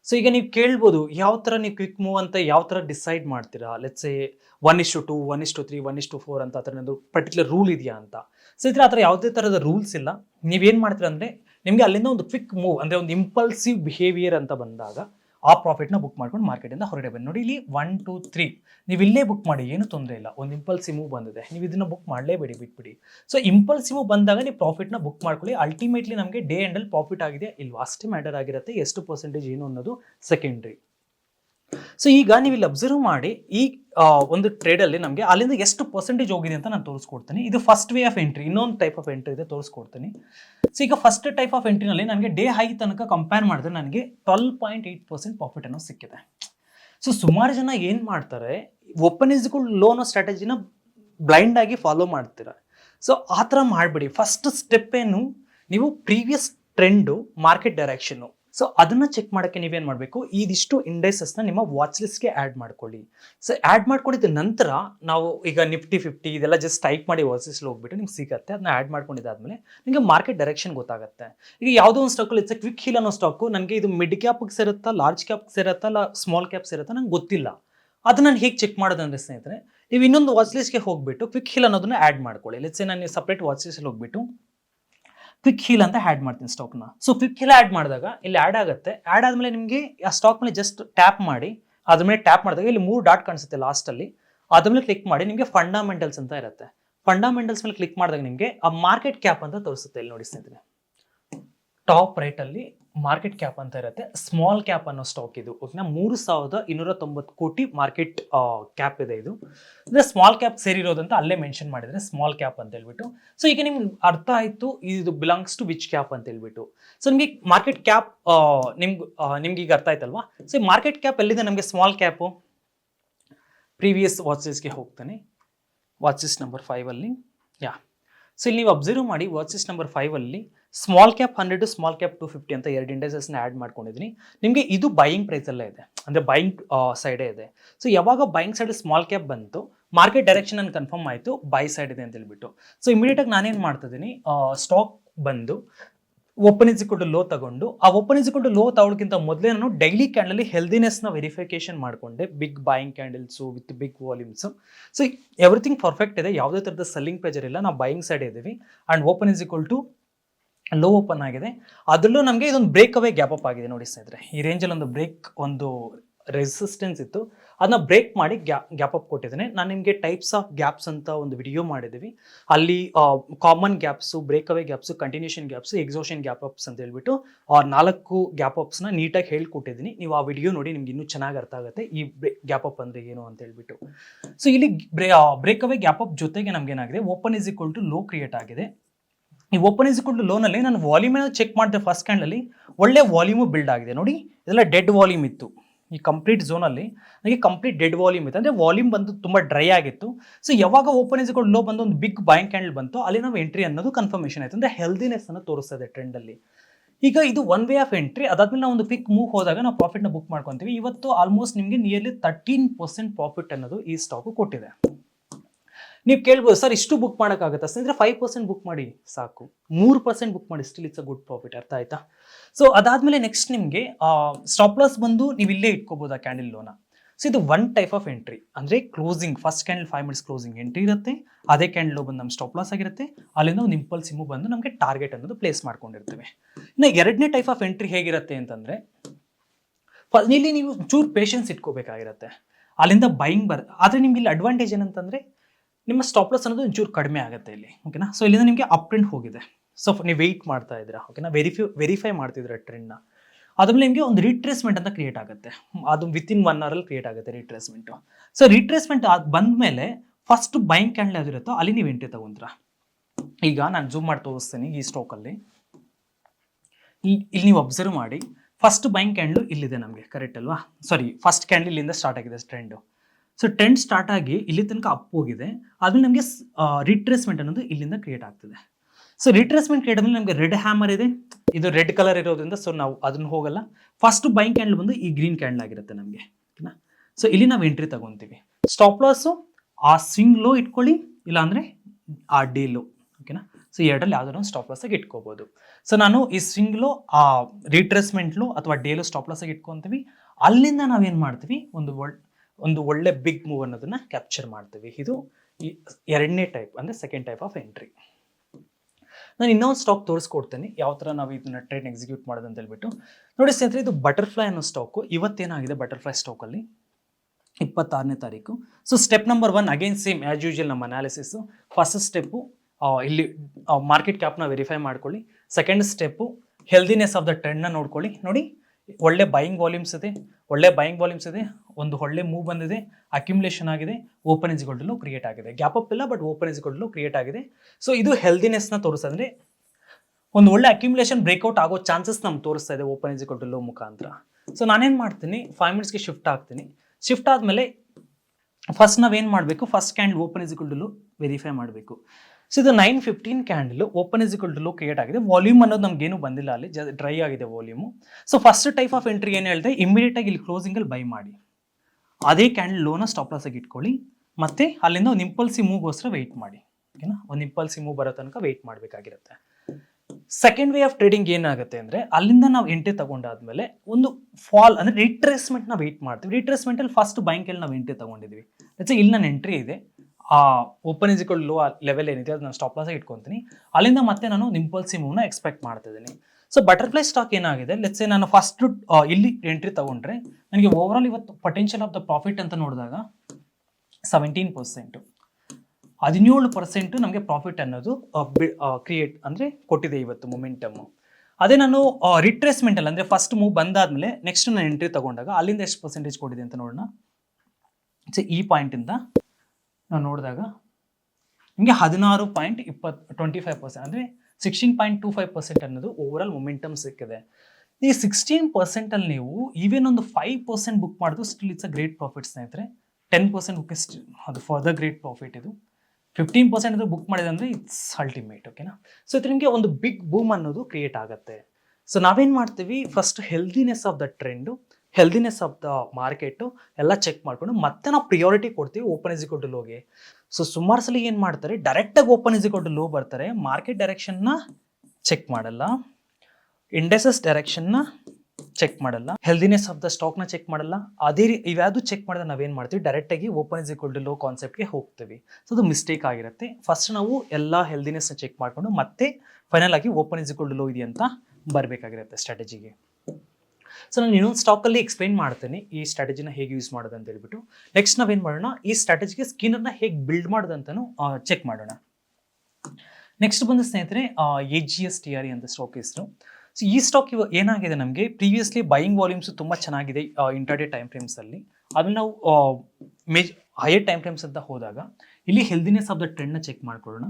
ಸೊ ಈಗ ನೀವು ಕೇಳ್ಬೋದು, ಯಾವ ಥರ ನೀವು ಕ್ವಿಕ್ ಮೂವ್ ಅಂತ ಯಾವ ಥರ ಡಿಸೈಡ್ ಮಾಡ್ತೀರಾ? ಲೆಟ್ಸ್ ಎ ಒನ್ ಇಷ್ಟು ಟು ಒನ್ ಇಷ್ಟು ತ್ರೀ ಒನ್ ಇಷ್ಟು ಫೋರ್ ಅಂತ ಆ ಒಂದು ಪರ್ಟಿಕ್ಯುಲರ್ ರೂಲ್ ಇದೆಯಾ ಅಂತ. ಸೊ ಇದ್ರೆ ಆ ಥರ ಯಾವುದೇ ಥರದ ರೂಲ್ಸ್ ಇಲ್ಲ. ನೀವೇನು ಮಾಡ್ತೀರಾ ಅಂದರೆ, ನಿಮಗೆ ಅಲ್ಲಿಂದ ಒಂದು ಕ್ವಿಕ್ ಮೂವ್ ಅಂದರೆ ಒಂದು ಇಂಪಲ್ಸಿವ್ ಬಿಹೇವಿಯರ್ ಅಂತ ಬಂದಾಗ ಆ ಪ್ರಾಫಿಟ್ನ ಬುಕ್ ಮಾಡ್ಕೊಂಡು ಮಾರ್ಕೆಟಿಂದ ಹೊರಗಡೆ ಬನ್ನಿ. ನೋಡಿ, ಇಲ್ಲಿ ಒನ್ ಟು ತ್ರೀ ನೀವು ಇಲ್ಲೇ ಬುಕ್ ಮಾಡಿ, ಏನು ತೊಂದರೆ ಇಲ್ಲ. ಒಂದು ಇಂಪಲ್ಸಿವ್ ಮೂವ್ ಬಂದಿದೆ. ನೀವು ಇದನ್ನು ಬುಕ್ ಮಾಡಲೇಬೇಡಿ, ಬಿಟ್ಬಿಡಿ. ಸೊ ಇಂಪಲ್ಸಿವ್ ಬಂದಾಗ ನೀವು ಪ್ರಾಫಿಟ್ನ ಬುಕ್ ಮಾಡ್ಕೊಳ್ಳಿ. ಅಲ್ಟಿಮೇಟ್ಲಿ ನಮಗೆ ಡೇ ಎಂಡಲ್ಲಿ ಪ್ರಾಫಿಟ್ ಆಗಿದೆ ಇಲ್ವಾ? ಅಷ್ಟೇ ಮ್ಯಾಟರ್ ಆಗಿರುತ್ತೆ. ಎಷ್ಟು ಪರ್ಸೆಂಟೇಜ್ ಏನು ಅನ್ನೋದು ಸೆಕೆಂಡ್ರಿ ಸೊ ಈಗ ನೀವು ಇಲ್ಲಿ ಅಬ್ಸರ್ವ್ ಮಾಡಿ ಈ ಒಂದು ಟ್ರೇಡಲ್ಲಿ ನಮಗೆ ಅಲ್ಲಿಂದ ಎಷ್ಟು ಪರ್ಸೆಂಟೇಜ್ ಹೋಗಿದೆ ಅಂತ ನಾನು ತೋರಿಸ್ಕೊಡ್ತೀನಿ. ಇದು ಫಸ್ಟ್ ವೇ ಆಫ್ ಎಂಟ್ರಿ ಇನ್ನೊಂದು ಟೈಪ್ ಆಫ್ ಎಂಟ್ರಿ ಇದೆ ತೋರಿಸ್ಕೊಡ್ತೀನಿ. ಸೊ ಈಗ ಫಸ್ಟ್ ಟೈಪ್ ಆಫ್ ಎಂಟ್ರಿನಲ್ಲಿ ನನಗೆ ಡೇ ಹೈ ತನಕ ಕಂಪೇರ್ ಮಾಡಿದ್ರೆ ನನಗೆ twelve point eight percent profit ಅನ್ನೋ ಸಿಕ್ಕಿದೆ. ಸೊ ಸುಮಾರು ಜನ ಏನು ಮಾಡ್ತಾರೆ ಓಪನ್ ಇಸ್ಗಳು ಲೋನ್ ಸ್ಟ್ರಾಟಜಿನ ಬ್ಲೈಂಡ್ ಆಗಿ ಫಾಲೋ ಮಾಡ್ತೀರಾ. ಸೊ ಆ ಥರ ಮಾಡಬೇಡಿ. ಫಸ್ಟ್ ಸ್ಟೆಪ್ ಏನು, ನೀವು previous trend market direction so ಅದನ್ನ ಚೆಕ್ ಮಾಡೋಕ್ಕೆ ನೀವೇನು ಮಾಡಬೇಕು? ಇದಿಷ್ಟು ಇಂಡೈಸಸ್ನ ನಿಮ್ಮ ವಾಚ್ ಲಿಸ್ಟ್ಗೆ ಆ್ಯಡ್ ಮಾಡ್ಕೊಳ್ಳಿ. ಸೊ ಆ್ಯಡ್ ಮಾಡ್ಕೊಂಡಿದ್ದ ನಂತರ ನಾವು ಈಗ ನಿಫ್ಟಿ ಫಿಫ್ಟಿ ಇದೆಲ್ಲ ಜಸ್ಟ್ ಟೈಪ್ ಮಾಡಿ ವಾಚ್ ಹೋಗ್ಬಿಟ್ಟು ನಿಮ್ಗೆ ಸಿಗುತ್ತೆ. ಅದನ್ನ ಆ್ಯಡ್ ಮಾಡ್ಕೊಂಡಿದ್ದಾದ್ಮೇಲೆ ನಿಮಗೆ ಮಾರ್ಕೆಟ್ ಡೈರೆಕ್ಷನ್ ಗೊತ್ತಾಗುತ್ತೆ. ಈಗ ಯಾವುದೋ ಒಂದು ಸ್ಟಾಕಲ್ಲಿ ಇಟ್ಸ್ ಕ್ವಿಕ್ ಹೀಲ್ ಅನ್ನೋ ಸ್ಟಾಕು ನನಗೆ ಇದು ಮಿಡ್ ಕ್ಯಾಪ್ಗೆ ಸೇರುತ್ತಾ ಲಾರ್ಜ್ ಕ್ಯಾಪ್ಗೆ ಸೇರುತ್ತಾ, ಇಲ್ಲ ಸ್ಮಾಲ್ ಕ್ಯಾಪ್ ಸೇರುತ್ತಾ, ನಂಗೆ ಗೊತ್ತಿಲ್ಲ. ಅದು ನಾನು ಹೇಗೆ ಚೆಕ್ ಮಾಡೋದು ಅಂದರೆ ಸ್ನೇಹಿತರೆ, ನೀವು ಇನ್ನೊಂದು ವಾಚ್ ಲಿಸ್ಟ್ಗೆ ಹೋಗ್ಬಿಟ್ಟು ಕ್ವಿಕ್ ಹೀಲ್ ಅನ್ನೋದನ್ನ ಆ್ಯಡ್ ಮಾಡ್ಕೊಳ್ಳಿ. ಲೆಟ್ಸ್ ನಾನು ಸಪ್ರೇಟ್ ವಾಚ್ ಲಿಸ್ಟಲ್ಲಿ ಹೋಗ್ಬಿಟ್ಟು ಕ್ವಿಕ್ ಹೀಲ್ ಅಂತ ಆ್ಯಡ್ ಮಾಡ್ತೀನಿ ಸ್ಟಾಕ್ನ ಸೊ ಕ್ವಿಕ್ ಹೀಲ್ ಆ್ಯಡ್ ಮಾಡಿದಾಗ ಇಲ್ಲಿ ಆ್ಯಡ್ ಆಗುತ್ತೆ. ಆ್ಯಡ್ ಆದಮೇಲೆ ನಿಮಗೆ ಆ ಸ್ಟಾಕ್ ಮೇಲೆ ಜಸ್ಟ್ ಟ್ಯಾಪ್ ಮಾಡಿ, ಅದ್ರ ಮೇಲೆ ಟ್ಯಾಪ್ ಮಾಡಿದಾಗ ಇಲ್ಲಿ ಮೂರು ಡಾಟ್ ಕಾಣಿಸುತ್ತೆ ಲಾಸ್ಟಲ್ಲಿ ಅದ್ರ ಮೇಲೆ ಕ್ಲಿಕ್ ಮಾಡಿ ನಿಮಗೆ ಫಂಡಾಮೆಂಟಲ್ಸ್ ಅಂತ ಇರುತ್ತೆ. ಫಂಡಾಮೆಂಟಲ್ಸ್ ಮೇಲೆ ಕ್ಲಿಕ್ ಮಾಡಿದಾಗ ನಿಮಗೆ ಆ ಮಾರ್ಕೆಟ್ ಕ್ಯಾಪ್ ಅಂತ ತೋರಿಸುತ್ತೆ. ಇಲ್ಲಿ ನೋಡಿ ಸ್ನೇಹಿತರೆ. ಟಾಪ್ ರೈಟಲ್ಲಿ ಮಾರ್ಕೆಟ್ ಕ್ಯಾಪ್ ಅಂತ ಇರುತ್ತೆ. ಸ್ಮಾಲ್ ಕ್ಯಾಪ್ ಅನ್ನೋ ಸ್ಟಾಕ್ ಇದು. ಓಕೆನಾ ಮೂರು ಸಾವಿರದ ಇನ್ನೂರ ತೊಂಬತ್ತು ಕೋಟಿ ಮಾರ್ಕೆಟ್ ಕ್ಯಾಪ್ ಇದೆ ಇದು. ಅಂದರೆ ಸ್ಮಾಲ್ ಕ್ಯಾಪ್ ಸೇರಿರೋದಂತ ಅಲ್ಲೇ ಮೆನ್ಷನ್ ಮಾಡಿದರೆ ಸ್ಮಾಲ್ ಕ್ಯಾಪ್ ಅಂತ ಹೇಳ್ಬಿಟ್ಟು. ಸೊ ಈಗ ನಿಮ್ಗೆ ಅರ್ಥ ಆಯಿತು ಇದು ಬಿಲಾಂಗ್ಸ್ ಟು ವಿಚ್ ಕ್ಯಾಪ್ ಅಂತ ಹೇಳ್ಬಿಟ್ಟು. ಸೊ ನಿಮಗೆ ಮಾರ್ಕೆಟ್ ಕ್ಯಾಪ್ ನಿಮ್ಗೆ ನಿಮ್ಗೆ ಈಗ ಅರ್ಥ ಆಯ್ತಲ್ವಾ? ಸೊ ಮಾರ್ಕೆಟ್ ಕ್ಯಾಪ್ ಎಲ್ಲಿದೆ ನಮಗೆ ಸ್ಮಾಲ್ ಕ್ಯಾಪು? ಪ್ರೀವಿಯಸ್ ವಾಚಸ್ಗೆ ಹೋಗ್ತಾನೆ. ವಾಚಸ್ ನಂಬರ್ ಫೈವಲ್ಲಿ ಯಾ. ಸೊ ಇಲ್ಲಿ ನೀವು ಅಬ್ಸರ್ವ್ ಮಾಡಿ watches number ಫೈವಲ್ಲಿ small cap hundred small cap two fifty ಅಂತ ಎರಡು ಇಂಡೈಸಸ್ನ ಆ್ಯಡ್ ಮಾಡ್ಕೊಂಡಿದ್ದೀನಿ ನಿಮಗೆ ಇದು ಬೈಯಿಂಗ್ ಪ್ರೈಸಲ್ಲೇ ಇದೆ. ಅಂದರೆ ಬೈಯಿಂಗ್ ಸೈಡೇ ಇದೆ. ಸೊ ಯಾವಾಗ ಬೈಯಿಂಗ್ ಸೈಡ್ ಸ್ಮಾಲ್ ಕ್ಯಾಪ್ ಬಂತು ಮಾರ್ಕೆಟ್ ಡೈರೆಕ್ಷನ್ ಅನ್ನು ಕನ್ಫರ್ಮ್ ಆಯಿತು ಬೈ ಸೈಡ್ ಇದೆ ಅಂತ ಹೇಳ್ಬಿಟ್ಟು. ಸೊ ಇಮಿಡಿಯೇಟಾಗಿ ನಾನೇನು ಮಾಡ್ತಿದ್ದೀನಿ ಸ್ಟಾಕ್ ಬಂದು ಓಪನ್ ಟು ಲೋ ತಗೊಂಡು, ಆ ಓಪನ್ ಟು ಲೋ ತಗೊಳ್ಳೋಕ್ಕಿಂತ ಮೊದಲೇ ನಾನು ಡೈಲಿ ಕ್ಯಾಂಡಲಲ್ಲಿ ಹೆಲ್ದಿನೆಸ್ನ ವೆರಿಫಿಕೇಶನ್ ಮಾಡಿಕೊಂಡೆ. Big buying candles with big volumes so everything perfect ಇದೆ. ಯಾವುದೇ ಥರದ ಸೆಲ್ಲಿಂಗ್ ಪ್ರೆಜರ್ ಇಲ್ಲ. ನಾವು ಬೈಯಿಂಗ್ ಸೈಡ್ ಇದ್ದೀವಿ. And open is to low open ಆಗಿದೆ. ಅದರಲ್ಲೂ ನಮಗೆ ಇದೊಂದು ಬ್ರೇಕ್ ಅವೇ ಗ್ಯಾಪ್ ಅಪ್ ಆಗಿದೆ ನೋಡಿ ಸ್ನೇಹಿತರೆ. ಈ ರೇಂಜಲ್ಲಿ ಒಂದು ಬ್ರೇಕ್ ಒಂದು ರೆಸಿಸ್ಟೆನ್ಸ್ ಇತ್ತು. ಅದನ್ನ ಬ್ರೇಕ್ ಮಾಡಿ ಗ್ಯಾ ಗ್ಯಾಪ್ ಅಪ್ ಕೊಟ್ಟಿದ್ದೇನೆ. ನಾನು ನಿಮಗೆ ಟೈಪ್ಸ್ ಆಫ್ ಗ್ಯಾಪ್ಸ್ ಅಂತ ಒಂದು ವಿಡಿಯೋ ಮಾಡಿದ್ದೀವಿ. ಅಲ್ಲಿ common gaps break away gaps continuation gaps exhaustion gap ups ಅಂತ ಹೇಳ್ಬಿಟ್ಟು ನಾಲ್ಕು ಗ್ಯಾಪ್ ಅಪ್ಸ್ನ ನೀಟಾಗಿ ಹೇಳ್ಕೊಟ್ಟಿದ್ದೀನಿ. ನೀವು ಆ ವಿಡಿಯೋ ನೋಡಿ ನಿಮ್ಗೆ ಇನ್ನೂ ಚೆನ್ನಾಗಿ ಅರ್ಥ ಆಗುತ್ತೆ. ಈ ಗ್ಯಾಪ್ ಅಪ್ ಅಂದರೆ ಏನು ಅಂತ ಹೇಳ್ಬಿಟ್ಟು. ಸೊ ಇಲ್ಲಿ break break away gap up ಜೊತೆಗೆ ನಮ್ಗೆ ಏನಾಗಿದೆ? Open is equal to low create ಆಗಿದೆ. ಈ ಓಪನ್ ಇಸ್ ಟು ಲೋನಲ್ಲಿ ನಾನು ವಾಲ್ಯೂಮ್ ಚೆಕ್ ಮಾಡಿದೆ ಫಸ್ಟ್ ಕ್ಯಾಂಡಲ್ಲಿ ಒಳ್ಳೆ ವಾಲ್ಯೂಮು ಬಿಲ್ಡ್ ಆಗಿದೆ. ನೋಡಿ, ಇದೆಲ್ಲ ಡೆಡ್ ವಾಲ್ಯೂಮ್ ಇತ್ತು. ಈ ಕಂಪ್ಲೀಟ್ ಝೋನಲ್ಲಿ ನನಗೆ ಕಂಪ್ಲೀಟ್ ಡೆಡ್ ವಾಲ್ಯೂಮ್ ಇತ್ತು. ಅಂದರೆ ವಾಲ್ಯೂಮ್ ಬಂದು ತುಂಬ ಡ್ರೈ ಆಗಿತ್ತು. ಸೊ ಯಾವಾಗ ಓಪನ್ ಇಸ್ ಲೋ ಬಂದು ಒಂದು ಬಿಗ್ ಬಾಯಿಂಗ್ ಕ್ಯಾಂಡಲ್ ಬಂತು, ಅಲ್ಲಿ ನಾವು ಎಂಟ್ರಿ ಅನ್ನೋದು ಕನ್ಫರ್ಮೇಷನ್ ಆಯಿತು. ಅಂದರೆ ಹೆಲ್ದಿನೆಸ್ ಅನ್ನು ತೋರಿಸ್ತದೆ ಟ್ರೆಂಡಲ್ಲಿ ಈಗ ಇದು ಒನ್ ವೇ ಆಫ್ ಎಂಟ್ರಿ ಅದಾದ್ಮೇಲೆ ನಾವು ಒಂದು ಕ್ವಿಕ್ ಮೂವ್ ಹೋದಾಗ ನಾವು ಪ್ರಾಫಿಟ್ನ ಬುಕ್ ಮಾಡ್ಕೊತೀವಿ. ಇವತ್ತು ಆಲ್ಮೋಸ್ಟ್ ನಿಮಗೆ ನಿಯರ್ಲಿ ತರ್ಟೀನ್ ಪರ್ಸೆಂಟ್ ಪ್ರಾಫಿಟ್ ಅನ್ನೋದು ಈ ಸ್ಟಾಕು ಕೊಟ್ಟಿದೆ. ನೀವು ಕೇಳ್ಬೋದು, ಸರ್, ಇಷ್ಟು ಬುಕ್ ಮಾಡೋಕ್ಕಾಗುತ್ತಾ? ಅಂದರೆ ಫೈವ್ ಪರ್ಸೆಂಟ್ ಬುಕ್ ಮಾಡಿ ಸಾಕು. ಮೂರು ಪರ್ಸೆಂಟ್ ಬುಕ್ ಮಾಡಿ still it's a good profit ಅರ್ಥ ಆಯ್ತಾ? ಸೊ ಅದಾದಮೇಲೆ ನೆಕ್ಸ್ಟ್ ನಿಮಗೆ ಸ್ಟಾಪ್ ಲಾಸ್ ಬಂದು ನೀವು ಇಲ್ಲೇ ಇಟ್ಕೋಬೋದು ಆ ಕ್ಯಾಂಡಲ್ ಲೋನ ಸೊ ಇದು ಒನ್ ಟೈಪ್ ಆಫ್ ಎಂಟ್ರಿ ಅಂದರೆ closing first candle five minutes closing entry ಇರುತ್ತೆ. ಅದೇ ಕ್ಯಾಂಡಲ್ ಬಂದು ನಮ್ಮ ಸ್ಟಾಪ್ ಲಾಸ್ ಆಗಿರುತ್ತೆ. ಅಲ್ಲಿಂದ ಒಂದು ಇಂಪಲ್ಸಿಮು ಬಂದು ನಮಗೆ ಟಾರ್ಗೆಟ್ ಅನ್ನೋದು ಪ್ಲೇಸ್ ಮಾಡ್ಕೊಂಡಿರ್ತೇವೆ. ಇನ್ನು ಎರಡನೇ ಟೈಪ್ ಆಫ್ ಎಂಟ್ರಿ ಹೇಗಿರುತ್ತೆ ಅಂತಂದರೆ ಇಲ್ಲಿ ನೀವು ಚೂರು ಪೇಷನ್ಸ್ ಇಟ್ಕೋಬೇಕಾಗಿರುತ್ತೆ. ಅಲ್ಲಿಂದ ಬೈಯಿಂಗ್ ಬರ್, ಆದರೆ ನಿಮ್ಗೆ ಇಲ್ಲಿ ಅಡ್ವಾಂಟೇಜ್ ಏನಂತಂದರೆ ನಿಮ್ಮ ಸ್ಟಾಪ್ ಲಾಸ್ ಅನ್ನೋದು ಒಂಚೂರು ಕಡಿಮೆ ಆಗುತ್ತೆ ಇಲ್ಲಿ ಓಕೆನಾ ಸೊ ಇಲ್ಲಿಂದ ನಿಮಗೆ ಅಪ್ ಟ್ರೆಂಡ್ ಹೋಗಿದೆ. ಸೊ ನೀವು ವೆಯ್ಟ್ ಮಾಡ್ತಾ ಇದ್ದೀರಾ ಓಕೆನಾ ವೆರಿಫೈ ವೆರಿಫೈ ಮಾಡ್ತಿದ್ದೀರಾ ಟ್ರೆಂಡ್ನ ಅದ್ರಲ್ಲಿ ನಿಮಗೆ ಒಂದು ರೀಟ್ರೇಸ್ಮೆಂಟ್ ಅಂತ ಕ್ರಿಯೇಟ್ ಆಗುತ್ತೆ. ಅದು ವಿತ್ ಇನ್ ಒನ್ ಅವರಲ್ಲಿ ಕ್ರಿಯೇಟ್ ಆಗುತ್ತೆ ರೀಟ್ರೇಸ್ಮೆಂಟು ಸೊ ರೀಟ್ರೇಸ್ಮೆಂಟ್ ಅದು ಬಂದಮೇಲೆ ಫಸ್ಟ್ ಬೈಂಗ್ ಕ್ಯಾಂಡಲ್ ಯಾವ್ದಿರುತ್ತೋ, ಅಲ್ಲಿ ನೀವು ಎಂಟ್ರಿ ತಗೊಂತೀರಾ ಈಗ ನಾನು ಜೂಮ್ ಮಾಡಿ ತೋರಿಸ್ತೀನಿ ಈ ಸ್ಟಾಕಲ್ಲಿ ಇಲ್ಲಿ ನೀವು ಅಬ್ಸರ್ವ್ ಮಾಡಿ ಫಸ್ಟ್ ಬೈಂಗ್ ಕ್ಯಾಂಡ್ಲು ಇಲ್ಲಿದೆ ನಮಗೆ ಕರೆಕ್ಟ್ ಅಲ್ವಾ? ಸಾರಿ ಫಸ್ಟ್ ಕ್ಯಾಂಡಲ್ ಇಲ್ಲಿಂದ ಸ್ಟಾರ್ಟ್ ಆಗಿದೆ ಟ್ರೆಂಡು ಸೊ ಟೆಂಟ್ ಸ್ಟಾರ್ಟ್ ಆಗಿ ಇಲ್ಲಿ ತನಕ ಅಪ್ ಹೋಗಿದೆ. ಆದ್ಮೇಲೆ ನಮಗೆ ರಿಟ್ರೇಸ್ಮೆಂಟ್ ಅನ್ನೋದು ಇಲ್ಲಿಂದ ಕ್ರಿಯೇಟ್ ಆಗ್ತಿದೆ. ಸೊ ರಿಟ್ರೇಸ್ಮೆಂಟ್ ಕ್ರಿಯೇಟ್ ಆದ್ಮೇಲೆ ನಮಗೆ ರೆಡ್ ಹ್ಯಾಮರ್ ಇದೆ. ಇದು ರೆಡ್ ಕಲರ್ ಇರೋದ್ರಿಂದ ಸೊ ನಾವು ಅದನ್ನ ಹೋಗಲ್ಲ. ಫಸ್ಟ್ ಬೈಂಗ್ ಕ್ಯಾಂಡಲ್ ಬಂದು ಈ ಗ್ರೀನ್ ಕ್ಯಾಂಡಲ್ ಆಗಿರುತ್ತೆ ನಮಗೆ. ಓಕೆನಾ? ಸೊ ಇಲ್ಲಿ ನಾವು ಎಂಟ್ರಿ ತಗೊಂತೀವಿ. ಸ್ಟಾಪ್ ಲಾಸು ಆ ಸ್ವಿಂಗ್ ಲೋ ಇಟ್ಕೊಳ್ಳಿ. ಇಲ್ಲಾಂದರೆ ಆ ಡಿ ಲೋ ಓಕೆನಾ? ಸೊ ಎರಡಲ್ಲಿ ಒಂದು ಸ್ಟಾಪ್ ಲಾಸಾಗಿ ಇಟ್ಕೋಬೋದು. ಸೊ ನಾನು ಈ ಸ್ವಿಂಗ್ ಲೋ ಆ ರಿಟ್ರೆಸ್ಮೆಂಟ್ ಲೋ ಅಥವಾ ಡೇ ಲೋ ಸ್ಟಾಪ್ ಲಾಸಾಗಿ ಇಟ್ಕೊತೀವಿ. ಅಲ್ಲಿಂದ ನಾವೇನು ಮಾಡ್ತೀವಿ? ಒಂದು ಒಳ್ಳೆ ಒಂದು ಒಳ್ಳೆ ಬಿಗ್ ಮೂವ್ ಅನ್ನೋದನ್ನ ಕ್ಯಾಪ್ಚರ್ ಮಾಡ್ತೀವಿ. ಇದು ಎರಡನೇ ಟೈಪ್ ಅಂದರೆ ಸೆಕೆಂಡ್ ಟೈಪ್ ಆಫ್ ಎಂಟ್ರಿ ನಾನು ಇನ್ನೊಂದು ಸ್ಟಾಕ್ ತೋರಿಸ್ಕೊಡ್ತೇನೆ. ಯಾವ ಥರ ನಾವು ಇದನ್ನ ಟ್ರೇಡ್ ಎಕ್ಸಿಕ್ಯೂಟ್ ಮಾಡೋದು ಅಂತ ಹೇಳ್ಬಿಟ್ಟು. ನೋಡಿ ಸ್ನೇಹಿತರೆ, ಇದು ಬಟರ್ಫ್ಲೈ ಅನ್ನೋ ಸ್ಟಾಕು ಇವತ್ತೇನಾಗಿದೆ ಬಟರ್ಫ್ಲೈ ಸ್ಟಾಕಲ್ಲಿ ಇಪ್ಪತ್ತಾರನೇ ತಾರೀಕು. So step number one again same as usual ನಮ್ಮ ಅನಾಲಿಸಿಸು ಫಸ್ಟ್ ಸ್ಟೆಪ್ಪು ಇಲ್ಲಿ ಮಾರ್ಕೆಟ್ ಕ್ಯಾಪ್ನ ವೆರಿಫೈ ಮಾಡ್ಕೊಳ್ಳಿ. Second step healthiness of the ಟ್ರೆಂಡ್ನ ನೋಡ್ಕೊಳ್ಳಿ. ನೋಡಿ, ಒಳ್ಳೆ ಬೈಯಿಂಗ್ ವಾಲ್ಯೂಮ್ಸ್ ಇದೆ. ಒಳ್ಳೆ ಬೈಯಿಂಗ್ ವಾಲ್ಯೂಮ್ಸ್ ಇದೆ. ಒಂದು ಒಳ್ಳೆ ಮೂವ್ ಬಂದಿದೆ ಅಕ್ಯುಮುಲೇಷನ್ ಆಗಿದೆ ಓಪನ್ ಇಸ್ಗೊಳ್ಳು ಕ್ರಿಯೇಟ್ ಆಗಿದೆ. ಗ್ಯಾಪ್ ಅಪ್ ಇಲ್ಲ ಬಟ್ ಓಪನ್ ಇಸ್ಗೊಳ್ಳು ಕ್ರಿಯೇಟ್ ಆಗಿದೆ. ಸೊ ಇದು ಹೆಲ್ದಿನೆಸ್ನ ತೋರಿಸಂದ್ರೆ ಒಂದು ಒಳ್ಳೆ ಅಕ್ಯುಮುಲೇಷನ್ ಬ್ರೇಕ್ಔಟ್ ಆಗೋ ಚಾನ್ಸಸ್ ನಮ್ಗೆ ತೋರಿಸ್ತಾ ಇದೆ ಓಪನ್ ಇಸ್ಗೊಳ್ಳು ಲೋ ಮುಖಾಂತರ. ಸೊ ನಾನೇನು ಮಾಡ್ತೀನಿ? ಫೈವ್ ಮಿನಿಟ್ಸ್ಗೆ ಶಿಫ್ಟ್ ಆಗ್ತೀನಿ ಶಿಫ್ಟ್ ಆದಮೇಲೆ ಫಸ್ಟ್ ನಾವೇನು ಮಾಡಬೇಕು? ಫಸ್ಟ್ ಕ್ಯಾಂಡಲ್ ಓಪನ್ ಇಸ್ಗೊಳ್ಳು ವೆರಿಫೈ ಮಾಡಬೇಕು. ಸೊ ಇದು nine fifteen candle open is gold to low create ಆಗಿದೆ. ವಾಲ್ಯೂಮ್ ಅನ್ನೋದು ನಮ್ಗೇನು ಬಂದಿಲ್ಲ ಅಲ್ಲಿ, ಜ ಡ್ರೈ ಆಗಿದೆ volume so first type of entry ಏನು ಹೇಳಿದೆ? ಇಮಿಡಿಯೇಟ್ ಆಗಿ ಇಲ್ಲಿ ಕ್ಲೋಸಿಂಗಲ್ಲಿ ಬೈ ಮಾಡಿ. ಅದೇ ಕ್ಯಾಂಡಲ್ ಲೋನ ಸ್ಟಾಪ್ ಲಾಸ್ ಆಗಿ ಇಟ್ಕೊಳ್ಳಿ. ಮತ್ತೆ ಅಲ್ಲಿಂದ ಒಂದು ಇಂಪಲ್ಸಿ ಮೂವ್ಗೋಸ್ಕರ ವೆಯ್ಟ್ ಮಾಡಿ. ಓಕೆನಾ? ಒಂದು ಇಂಪಲ್ಸಿ ಮೂವ್ ಬರೋ ತನಕ ವೆಯ್ಟ್ ಮಾಡಬೇಕಾಗಿರುತ್ತೆ. ಸೆಕೆಂಡ್ ವೇ ಆಫ್ ಟ್ರೇಡಿಂಗ್ ಏನಾಗುತ್ತೆ ಅಂದರೆ ಅಲ್ಲಿಂದ ನಾವು ಎಂಟ್ರಿ ತಗೊಂಡಾದ್ಮೇಲೆ ಒಂದು ಫಾಲ್ ಅಂದರೆ ರಿಟ್ರೇಸ್ಮೆಂಟ್ನ ವೆಯ್ಟ್ ಮಾಡ್ತೀವಿ. ರಿಟ್ರೇಸ್ಮೆಂಟಲ್ಲಿ ಫಸ್ಟ್ ಬ್ಯಾಂಕಲ್ಲಿ ನಾವು ಎಂಟ್ರಿ ತಗೊಂಡಿದ್ವಿ. ಇಲ್ಲಿ ನನ್ನ ಎಂಟ್ರಿ ಇದೆ. ಆ ಓಪನ್ ಇಸ್ ಲೋ ಲೆವೆಲ್ ಏನಿದೆ ಅದು ನಾನು ಸ್ಟಾಪ್ ಲಾಸ್ ಇಟ್ಕೊತೀನಿ. ಅಲ್ಲಿಂದ ಮತ್ತೆ ನಾನು ನಿಂಪಲ್ಸಿ ಮೂವ್ನ ಎಕ್ಸ್ಪೆಕ್ಟ್ ಮಾಡ್ತಿದ್ದೀನಿ ಸೊ ಬಟರ್ಫ್ಲೈ ಸ್ಟಾಕ್ ಏನಾಗಿದೆ? ಲೆಟ್ಸ್ ನಾನು ಫಸ್ಟ್ ಇಲ್ಲಿ ಎಂಟ್ರಿ ತಗೊಂಡ್ರೆ ನನಗೆ ಓವರ್ ಇವತ್ತು ಪೊಟೆನ್ಷಿಯಲ್ ಆಫ್ ದ ಪ್ರಾಫಿಟ್ ಅಂತ ನೋಡಿದಾಗ ಸೆವೆಂಟೀನ್ ಪರ್ಸೆಂಟು ಹದಿನೇಳು ಪರ್ಸೆಂಟು ನಮಗೆ ಪ್ರಾಫಿಟ್ ಅನ್ನೋದು ಕ್ರಿಯೇಟ್ ಅಂದರೆ ಕೊಟ್ಟಿದೆ ಇವತ್ತು ಮೊಮೆಂಟಮ್ಮು ಅದೇ ನಾನು ರಿಟ್ರೇಸ್ಮೆಂಟ್ ಅಲ್ಲಿ ಅಂದರೆ ಫಸ್ಟ್ ಮೂವ್ ಬಂದಾದ್ಮೇಲೆ ನೆಕ್ಸ್ಟ್ ನಾನು ಎಂಟ್ರಿ ತಗೊಂಡಾಗ ಅಲ್ಲಿಂದ ಎಷ್ಟು ಪರ್ಸೆಂಟೇಜ್ ಕೊಟ್ಟಿದೆ ಅಂತ ನೋಡೋಣ. ಸೊ ಈ ಪಾಯಿಂಟಿಂದ ನಾವು ನೋಡಿದಾಗ ನಿಮಗೆ ಹದಿನಾರು ಪಾಯಿಂಟ್ ಇಪ್ಪತ್ತು ಟ್ವೆಂಟಿ ಫೈವ್ ಪರ್ಸೆಂಟ್ ಅಂದರೆ sixteen point two five percent ಅನ್ನೋದು ಓವರ್ ಆಲ್ ಮೊಮೆಂಟಮ್ ಸಿಕ್ಕಿದೆ. ಈ ಸಿಕ್ಸ್ಟೀನ್ ಪರ್ಸೆಂಟಲ್ಲಿ ನೀವು ಈವನ್ ಒಂದು ಫೈವ್ ಪರ್ಸೆಂಟ್ ಬುಕ್ ಮಾಡಿದ್ರು still it's a great profit ಸ್ನೇಹಿತರೆ. ಟೆನ್ ಪರ್ಸೆಂಟ್ ಬುಕ್ ಅದು ಫರ್ದರ್ ಗ್ರೇಟ್ ಪ್ರಾಫಿಟ್ ಇದು. ಫಿಫ್ಟೀನ್ ಪರ್ಸೆಂಟ್ ಅದು ಬುಕ್ ಮಾಡಿದೆ ಇಟ್ಸ್ ಅಲ್ಟಿಮೇಟ್ ಓಕೆನಾ ಸೊ ಇದು ನಿಮಗೆ ಒಂದು ಬಿಗ್ ಬೂಮ್ ಅನ್ನೋದು ಕ್ರಿಯೇಟ್ ಆಗುತ್ತೆ. ಸೊ ನಾವೇನು ಮಾಡ್ತೀವಿ? First healthiness of the trend healthiness of the market ಎಲ್ಲ ಚೆಕ್ ಮಾಡಿಕೊಂಡು ಮತ್ತೆ ನಾವು ಪ್ರಿಯಾರಿಟಿ ಕೊಡ್ತೀವಿ ಓಪನ್ ಎಸ್ ಟು ಲೋಗೆ ಸೊ ಸುಮಾರು ಸಲ ಏನು ಮಾಡ್ತಾರೆ? ಡೈರೆಕ್ಟಾಗಿ ಓಪನ್ ಇಸ್ ಲೋ ಬರ್ತಾರೆ. ಮಾರ್ಕೆಟ್ ಡೈರೆಕ್ಷನ್ನ ಚೆಕ್ ಮಾಡಲ್ಲ. ಇಂಡೆಸಸ್ ಡೈರೆಕ್ಷನ್ನ ಚೆಕ್ ಮಾಡಲ್ಲ. ಹೆಲ್ದಿನೆಸ್ ಆಫ್ ದ ಸ್ಟಾಕ್ನ ಚೆಕ್ ಮಾಡಲ್ಲ. ಅದೇ ಇವ್ಯಾದು ಚೆಕ್ ಮಾಡಿದ್ರೆ ನಾವೇನು ಮಾಡ್ತೀವಿ? ಡೈರೆಕ್ಟಾಗಿ open is equal to low ಕಾನ್ಸೆಪ್ಟ್ಗೆ ಹೋಗ್ತೀವಿ. ಸೊ ಅದು ಮಿಸ್ಟೇಕ್ ಆಗಿರುತ್ತೆ. ಫಸ್ಟ್ ನಾವು ಎಲ್ಲ ಹೆಲ್ದಿನೆಸ್ನ ಚೆಕ್ ಮಾಡಿಕೊಂಡು ಮತ್ತೆ ಫೈನಲ್ ಆಗಿ open is equal to low ಇದೆ ಅಂತ ಬರಬೇಕಾಗಿರುತ್ತೆ ಸ್ಟ್ರಾಟಜಿಗೆ ಸೊ ನಾನು ಇನ್ನೊಂದು ಸ್ಟಾಕಲ್ಲಿ ಎಕ್ಸ್ಪ್ಲೈನ್ ಮಾಡ್ತೇನೆ ಈ ಸ್ಟ್ರಾಟಜಿನ ಹೇಗೆ ಯೂಸ್ ಮಾಡೋದು ಅಂತ ಹೇಳ್ಬಿಟ್ಟು. ನೆಕ್ಸ್ಟ್ ನಾವೇನು ಮಾಡೋಣ? ಈ ಸ್ಟ್ರಾಟಜಿಗೆ ಸ್ಕಿನ್ನರ್ನ ಹೇಗೆ ಬಿಲ್ಡ್ ಮಾಡೋದಂತನೂ ಚೆಕ್ ಮಾಡೋಣ. ನೆಕ್ಸ್ಟ್ ಬಂದು ಸ್ನೇಹಿತರೆ A G S T R ಅಂತ ಸ್ಟಾಕ್ ಹೆಸರು. ಸೊ ಈ ಸ್ಟಾಕ್ ಇವಾಗ ಏನಾಗಿದೆ ನಮಗೆ? ಪ್ರೀವಿಯಸ್ಲಿ ಬೈಯಿಂಗ್ ವಾಲ್ಯೂಮ್ಸ್ ತುಂಬ ಚೆನ್ನಾಗಿದೆ ಇಂಟರ್ಡೇ ಟೈಮ್ ಫ್ರೇಮ್ಸಲ್ಲಿ ಅದನ್ನ ನಾವು ಮೇಜ್ ಹೈಯರ್ ಟೈಮ್ ಫ್ರೇಮ್ಸ್ ಅಂತ ಹೋದಾಗ, ಇಲ್ಲಿ ಹೆಲ್ದಿನೆಸ್ ಆಫ್ ದ ಟ್ರೆಂಡ್ನ ಚೆಕ್ ಮಾಡ್ಕೊಳ್ಳೋಣ.